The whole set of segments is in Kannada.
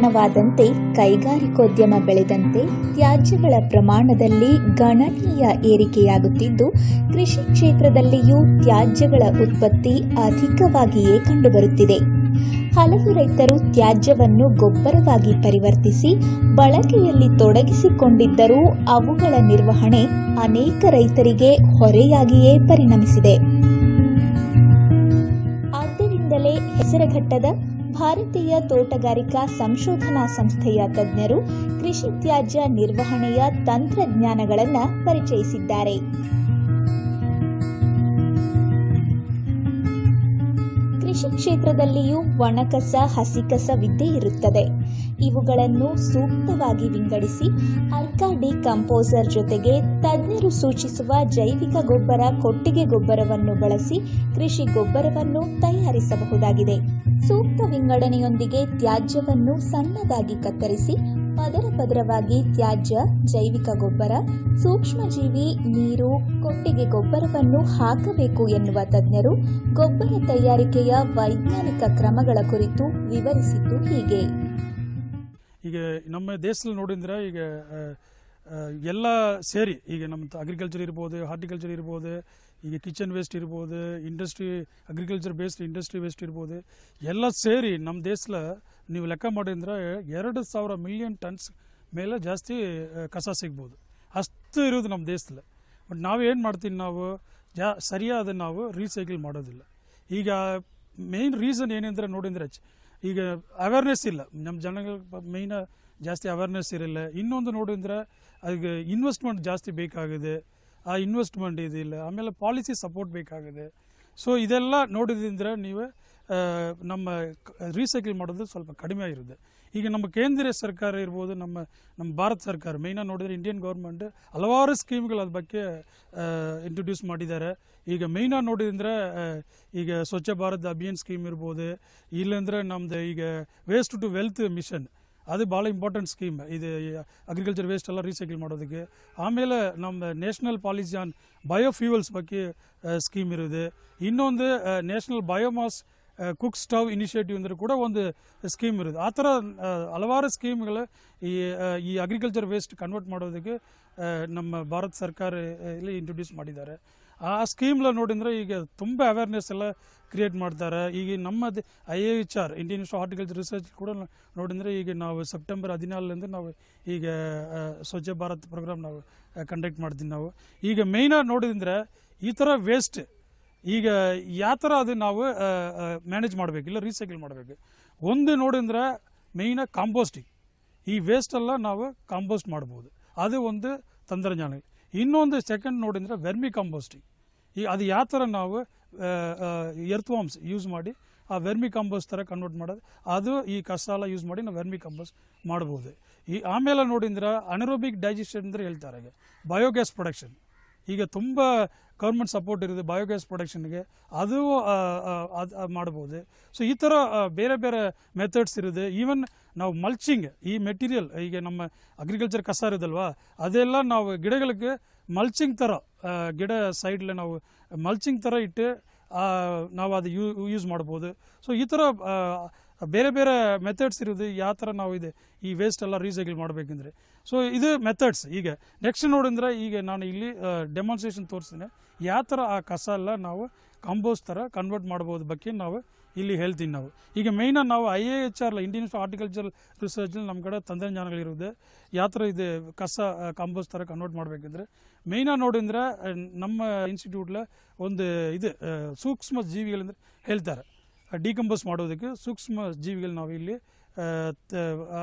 ನಗರೀಕರಣವಾದಂತೆ ಕೈಗಾರಿಕೋದ್ಯಮ ಬೆಳೆದಂತೆ ತ್ಯಾಜ್ಯಗಳ ಪ್ರಮಾಣದಲ್ಲಿ ಗಣನೀಯ ಏರಿಕೆಯಾಗುತ್ತಿದ್ದು, ಕೃಷಿ ಕ್ಷೇತ್ರದಲ್ಲಿಯೂ ತ್ಯಾಜ್ಯಗಳ ಉತ್ಪತ್ತಿ ಅಧಿಕವಾಗಿಯೇ ಕಂಡುಬರುತ್ತಿದೆ. ಹಲವು ರೈತರು ತ್ಯಾಜ್ಯವನ್ನು ಗೊಬ್ಬರವಾಗಿ ಪರಿವರ್ತಿಸಿ, ಬಳಕೆಯಲ್ಲಿ ತೊಡಗಿಸಿಕೊಂಡಿದ್ದರೂ ಅವುಗಳ ನಿರ್ವಹಣೆ ಅನೇಕ ರೈತರಿಗೆ ಹೊರೆಯಾಗಿಯೇ ಪರಿಣಮಿಸಿದೆ. ಆದ್ದರಿಂದಲೇ ಹೆಸರುಘಟ್ಟದ ಭಾರತೀಯ ತೋಟಗಾರಿಕಾ ಸಂಶೋಧನಾ ಸಂಸ್ಥೆಯ ತಜ್ಞರು ಕೃಷಿ ತ್ಯಾಜ್ಯ ನಿರ್ವಹಣೆಯ ತಂತ್ರಜ್ಞಾನಗಳನ್ನು ಪರಿಚಯಿಸಿದ್ದಾರೆ. ಕ್ಷೇತ್ರದಲ್ಲಿಯೂ ಒಣಕಸ ಹಸಿಕಸವಿದ್ದೇ ಇರುತ್ತದೆ. ಇವುಗಳನ್ನು ಸೂಕ್ತವಾಗಿ ವಿಂಗಡಿಸಿ ಅರ್ಕಾ ಡಿಕಂಪೋಸರ್ ಜೊತೆಗೆ ತಜ್ಞರು ಸೂಚಿಸುವ ಜೈವಿಕ ಗೊಬ್ಬರ, ಕೊಟ್ಟಿಗೆ ಗೊಬ್ಬರವನ್ನು ಬಳಸಿ ಕೃಷಿ ಗೊಬ್ಬರವನ್ನು ತಯಾರಿಸಬಹುದಾಗಿದೆ. ಸೂಕ್ತ ವಿಂಗಡಣೆಯೊಂದಿಗೆ ತ್ಯಾಜ್ಯವನ್ನು ಸಣ್ಣದಾಗಿ ಕತ್ತರಿಸಿ ಪದರ ಪದರವಾಗಿ ತ್ಯಾಜ್ಯ, ಜೈವಿಕ ಗೊಬ್ಬರ, ಸೂಕ್ಷ್ಮಜೀವಿ, ನೀರು, ಕೊಟ್ಟಿಗೆ ಗೊಬ್ಬರವನ್ನು ಹಾಕಬೇಕು ಎನ್ನುವ ತಜ್ಞರು ಗೊಬ್ಬರ ತಯಾರಿಕೆಯ ವೈಜ್ಞಾನಿಕ ಕ್ರಮಗಳ ಕುರಿತು ವಿವರಿಸಿದ್ದು ಹೀಗೆ. ಈಗ ನಮ್ಮ ದೇಶದಲ್ಲಿ ನೋಡಿದ್ರೆ ಈಗ ಎಲ್ಲ ಸೇರಿ, ಈಗ ನಮ್ಮ ಅಗ್ರಿಕಲ್ಚರ್ ಇರ್ಬೋದು ಹಾರ್ಟಿಕಲ್ಚರ್ ಇರ್ಬೋದು, ಈಗ ಕಿಚನ್ ವೇಸ್ಟ್ ಇರ್ಬೋದು industry agriculture based industry waste ಇರ್ಬೋದು, ಎಲ್ಲ ಸೇರಿ ನಮ್ಮ ದೇಶದಲ್ಲಿ ನೀವು ಲೆಕ್ಕ ಮಾಡಿದ್ರೆ ಎರಡು ಸಾವಿರ ಮಿಲಿಯನ್ ಟನ್ಸ್ ಮೇಲೆ ಜಾಸ್ತಿ ಕಸ ಸಿಗ್ಬೋದು. ಅಷ್ಟು ಇರೋದು ನಮ್ಮ ದೇಶದಲ್ಲಿ. ಬಟ್ ಏನು ಮಾಡ್ತೀವಿ ನಾವು? ಜಾ, ಸರಿಯಾದ ನಾವು ರೀಸೈಕಲ್ ಮಾಡೋದಿಲ್ಲ. ಈಗ ಮೇನ್ ರೀಸನ್ ಏನೆಂದರೆ ನೋಡಿದ್ರೆ ಈಗ ಅವೇರ್ನೆಸ್ ಇಲ್ಲ. ನಮ್ಮ ಜನಗಳ ಮೇಯ್ನ ಜಾಸ್ತಿ ಅವೇರ್ನೆಸ್ ಇರಲ್ಲ. ಇನ್ನೊಂದು ನೋಡಿದ್ರೆ ಅದಕ್ಕೆ ಇನ್ವೆಸ್ಟ್ಮೆಂಟ್ ಜಾಸ್ತಿ ಬೇಕಾಗಿದೆ. ಆ ಇನ್ವೆಸ್ಟ್ಮೆಂಟ್ ಇದಿಲ್ಲ. ಆಮೇಲೆ ಪಾಲಿಸಿ ಸಪೋರ್ಟ್ ಬೇಕಾಗಿದೆ. ಸೊ ಇದೆಲ್ಲ ನೋಡಿದ್ರೆ ನೀವು ನಮ್ಮ ರೀಸೈಕಲ್ ಮಾಡೋದು ಸ್ವಲ್ಪ ಕಡಿಮೆ ಇರುತ್ತೆ ಈಗ ನಮ್ಮ ಕೇಂದ್ರೀಯ ಸರ್ಕಾರ ಇರ್ಬೋದು ನಮ್ಮ ನಮ್ಮ ಭಾರತ ಸರ್ಕಾರ ಮೇಯ್ನಾಗಿ ನೋಡಿದ್ರೆ ಇಂಡಿಯನ್ ಗೌರ್ಮೆಂಟ್ ಹಲವಾರು ಸ್ಕೀಮ್ಗಳು ಅದ್ರ ಬಗ್ಗೆ ಇಂಟ್ರೊಡ್ಯೂಸ್ ಮಾಡಿದ್ದಾರೆ ಈಗ ಮೇಯ್ನಾಗಿ ನೋಡಿದ್ರೆ ಆ, ಈಗ ಸ್ವಚ್ಛ ಭಾರತ್ ಅಭಿಯಾನ್ ಸ್ಕೀಮ್ ಇರ್ಬೋದು ಇಲ್ಲಾಂದ್ರೆ ನಮ್ದು ಈಗ ವೇಸ್ಟ್ ಟು ವೆಲ್ತ್ ಮಿಷನ್ ಅದು ಭಾಳ ಇಂಪಾರ್ಟೆಂಟ್ ಸ್ಕೀಮ್ ಇದು ಅಗ್ರಿಕಲ್ಚರ್ ವೇಸ್ಟ್ ಎಲ್ಲ ರೀಸೈಕಲ್ ಮಾಡೋದಕ್ಕೆ ಆಮೇಲೆ ನಮ್ಮ ನ್ಯಾಷನಲ್ ಪಾಲಿಸಿ ಆನ್ ಬಯೋಫ್ಯೂಯಲ್ಸ್ ಬಗ್ಗೆ ಸ್ಕೀಮ್ ಇರುತ್ತೆ ಇನ್ನೊಂದು national biomass cook stove initiative ಅಂದರೆ ಕೂಡ ಒಂದು ಸ್ಕೀಮ್ ಇರೋದು. ಆ ಥರ ಹಲವಾರು ಸ್ಕೀಮ್ಗಳು ಈ ಈ ಅಗ್ರಿಕಲ್ಚರ್ ವೇಸ್ಟ್ ಕನ್ವರ್ಟ್ ಮಾಡೋದಕ್ಕೆ ನಮ್ಮ ಭಾರತ ಸರ್ಕಾರ ಇಲ್ಲಿ ಇಂಟ್ರೊಡ್ಯೂಸ್ ಮಾಡಿದ್ದಾರೆ. ಆ ಸ್ಕೀಮ್ಲ ನೋಡಿದ್ರೆ ಈಗ ತುಂಬ ಅವೇರ್ನೆಸ್ ಎಲ್ಲ ಕ್ರಿಯೇಟ್ ಮಾಡ್ತಾರೆ. ಈಗ ನಮ್ಮ I A H R Indian Institute horticulture research ಕೂಡ ನೋಡಿದ್ರೆ ಈಗ ನಾವು ಸೆಪ್ಟೆಂಬರ್ ಹದಿನಾಲ್ಕರಿಂದ ನಾವು ಈಗ ಸ್ವಚ್ಛ ಭಾರತ್ ಪ್ರೋಗ್ರಾಮ್ ನಾವು ಕಂಡಕ್ಟ್ ಮಾಡ್ತೀವಿ ನಾವು. ಈಗ ಮೇಯ್ನಾಗಿ ನೋಡಿದ್ರೆ ಈ ಥರ ವೇಸ್ಟ್ ಈಗ ಯಾವ ಥರ ಅದು ನಾವು ಮ್ಯಾನೇಜ್ ಮಾಡಬೇಕು ಇಲ್ಲ ರೀಸೈಕಲ್ ಮಾಡಬೇಕು? ಒಂದು ನೋಡಿದ್ರೆ ಮೇಯ್ನಾಗಿ ಕಾಂಪೋಸ್ಟಿಂಗ್ ಈ ವೇಸ್ಟೆಲ್ಲ ನಾವು ಕಾಂಪೋಸ್ಟ್ ಮಾಡ್ಬೋದು. ಅದು ಒಂದು ತಂತ್ರಜ್ಞಾನ. ಇನ್ನೊಂದು ಸೆಕೆಂಡ್ ನೋಡಿದ್ರೆ ವೆರ್ಮಿ ಕಾಂಪೋಸ್ಟಿಂಗ್ ಈ ಅದು ಯಾವ ಥರ ನಾವು ಎರ್ತ್ವಾಮ್ಸ್ ಯೂಸ್ ಮಾಡಿ ಆ ವೆರ್ಮಿ ಕಾಂಪೋಸ್ಟ್ ಥರ ಕನ್ವರ್ಟ್ ಮಾಡೋದು. ಅದು ಈ ಕಸ ಎಲ್ಲ ಯೂಸ್ ಮಾಡಿ ನಾವು ವೆರ್ಮಿ ಕಾಂಪೋಸ್ಟ್ ಮಾಡ್ಬೋದು. ಈ ಆಮೇಲೆ ನೋಡಿದ್ರೆ ಅನರೋಬಿಕ್ ಡೈಜೆಷನ್ ಅಂದರೆ ಹೇಳ್ತಾರೆ ಈಗ ಬಯೋಗ್ಯಾಸ್ ಪ್ರೊಡಕ್ಷನ್ ಈಗ ತುಂಬ ಗೌರ್ಮೆಂಟ್ ಸಪೋರ್ಟ್ ಇರುತ್ತೆ ಬಯೋಗ್ಯಾಸ್ ಪ್ರೊಡಕ್ಷನ್ಗೆ ಅದು ಅದು ಮಾಡ್ಬೋದು. ಸೊ ಈ ಥರ ಬೇರೆ ಬೇರೆ ಮೆಥಡ್ಸ್ ಇರುತ್ತೆ. ಈವನ್ ನಾವು ಮಲ್ಚಿಂಗ್ ಈ ಮೆಟೀರಿಯಲ್ ಈಗ ನಮ್ಮ ಅಗ್ರಿಕಲ್ಚರ್ ಕಸ ಇರೋದಲ್ವಾ ಅದೆಲ್ಲ ನಾವು ಗಿಡಗಳಿಗೆ ಮಲ್ಚಿಂಗ್ ಥರ ಗಿಡ ಸೈಡ್ಲೆ ನಾವು ಮಲ್ಚಿಂಗ್ ಥರ ಇಟ್ಟು ನಾವು ಅದು ಯೂ ಯೂಸ್ ಮಾಡ್ಬೋದು. ಸೊ ಈ ಥರ ಬೇರೆ ಬೇರೆ ಮೆಥಡ್ಸ್ ಇರೋದು ಯಾವ ಥರ ನಾವು ಇದೆ, ಈ ವೇಸ್ಟ್ ಎಲ್ಲ ರೀಸೈಕಲ್ ಮಾಡಬೇಕಂದ್ರೆ. ಸೊ ಇದು ಮೆಥಡ್ಸ್ ಈಗ. ನೆಕ್ಸ್ಟ್ ನೋಡಿದ್ರೆ ಈಗ ನಾನು ಇಲ್ಲಿ ಡೆಮಾನ್ಸ್ಟ್ರೇಷನ್ ತೋರಿಸ್ತೀನಿ. ಯಾವ ಥರ ಆ ಕಸ ಎಲ್ಲ ನಾವು ಕಾಂಪೋಸ್ಟ್ ಥರ ಕನ್ವರ್ಟ್ ಮಾಡ್ಬೋದು ಬಗ್ಗೆ ನಾವು ಇಲ್ಲಿ ಹೇಳ್ತೀನಿ ನಾವು. ಈಗ ಮೇಯ್ನಾಗಿ ನಾವು I A H R Indian horticulture ರಿಸರ್ಚಲ್ಲಿ ನಮ್ಮ ಕಡೆ ತಂತ್ರಜ್ಞಾನಗಳಿರುತ್ತೆ ಯಾವ ಥರ ಇದೆ ಕಸ ಕಾಂಪೋಸ್ಟ್ ಥರ ಕನ್ವರ್ಟ್ ಮಾಡಬೇಕಂದ್ರೆ. ಮೇಯ್ನಾಗಿ ನೋಡಿದ್ರೆ ನಮ್ಮ ಇನ್ಸ್ಟಿಟ್ಯೂಟ್ಲ ಒಂದು ಇದು ಸೂಕ್ಷ್ಮ ಜೀವಿಗಳಿಂದ ಹೇಳ್ತಾರೆ. ಡಿಕಂಪೋಸ್ ಮಾಡೋದಕ್ಕೆ ಸೂಕ್ಷ್ಮ ಜೀವಿಗಳು ಇಲ್ಲಿ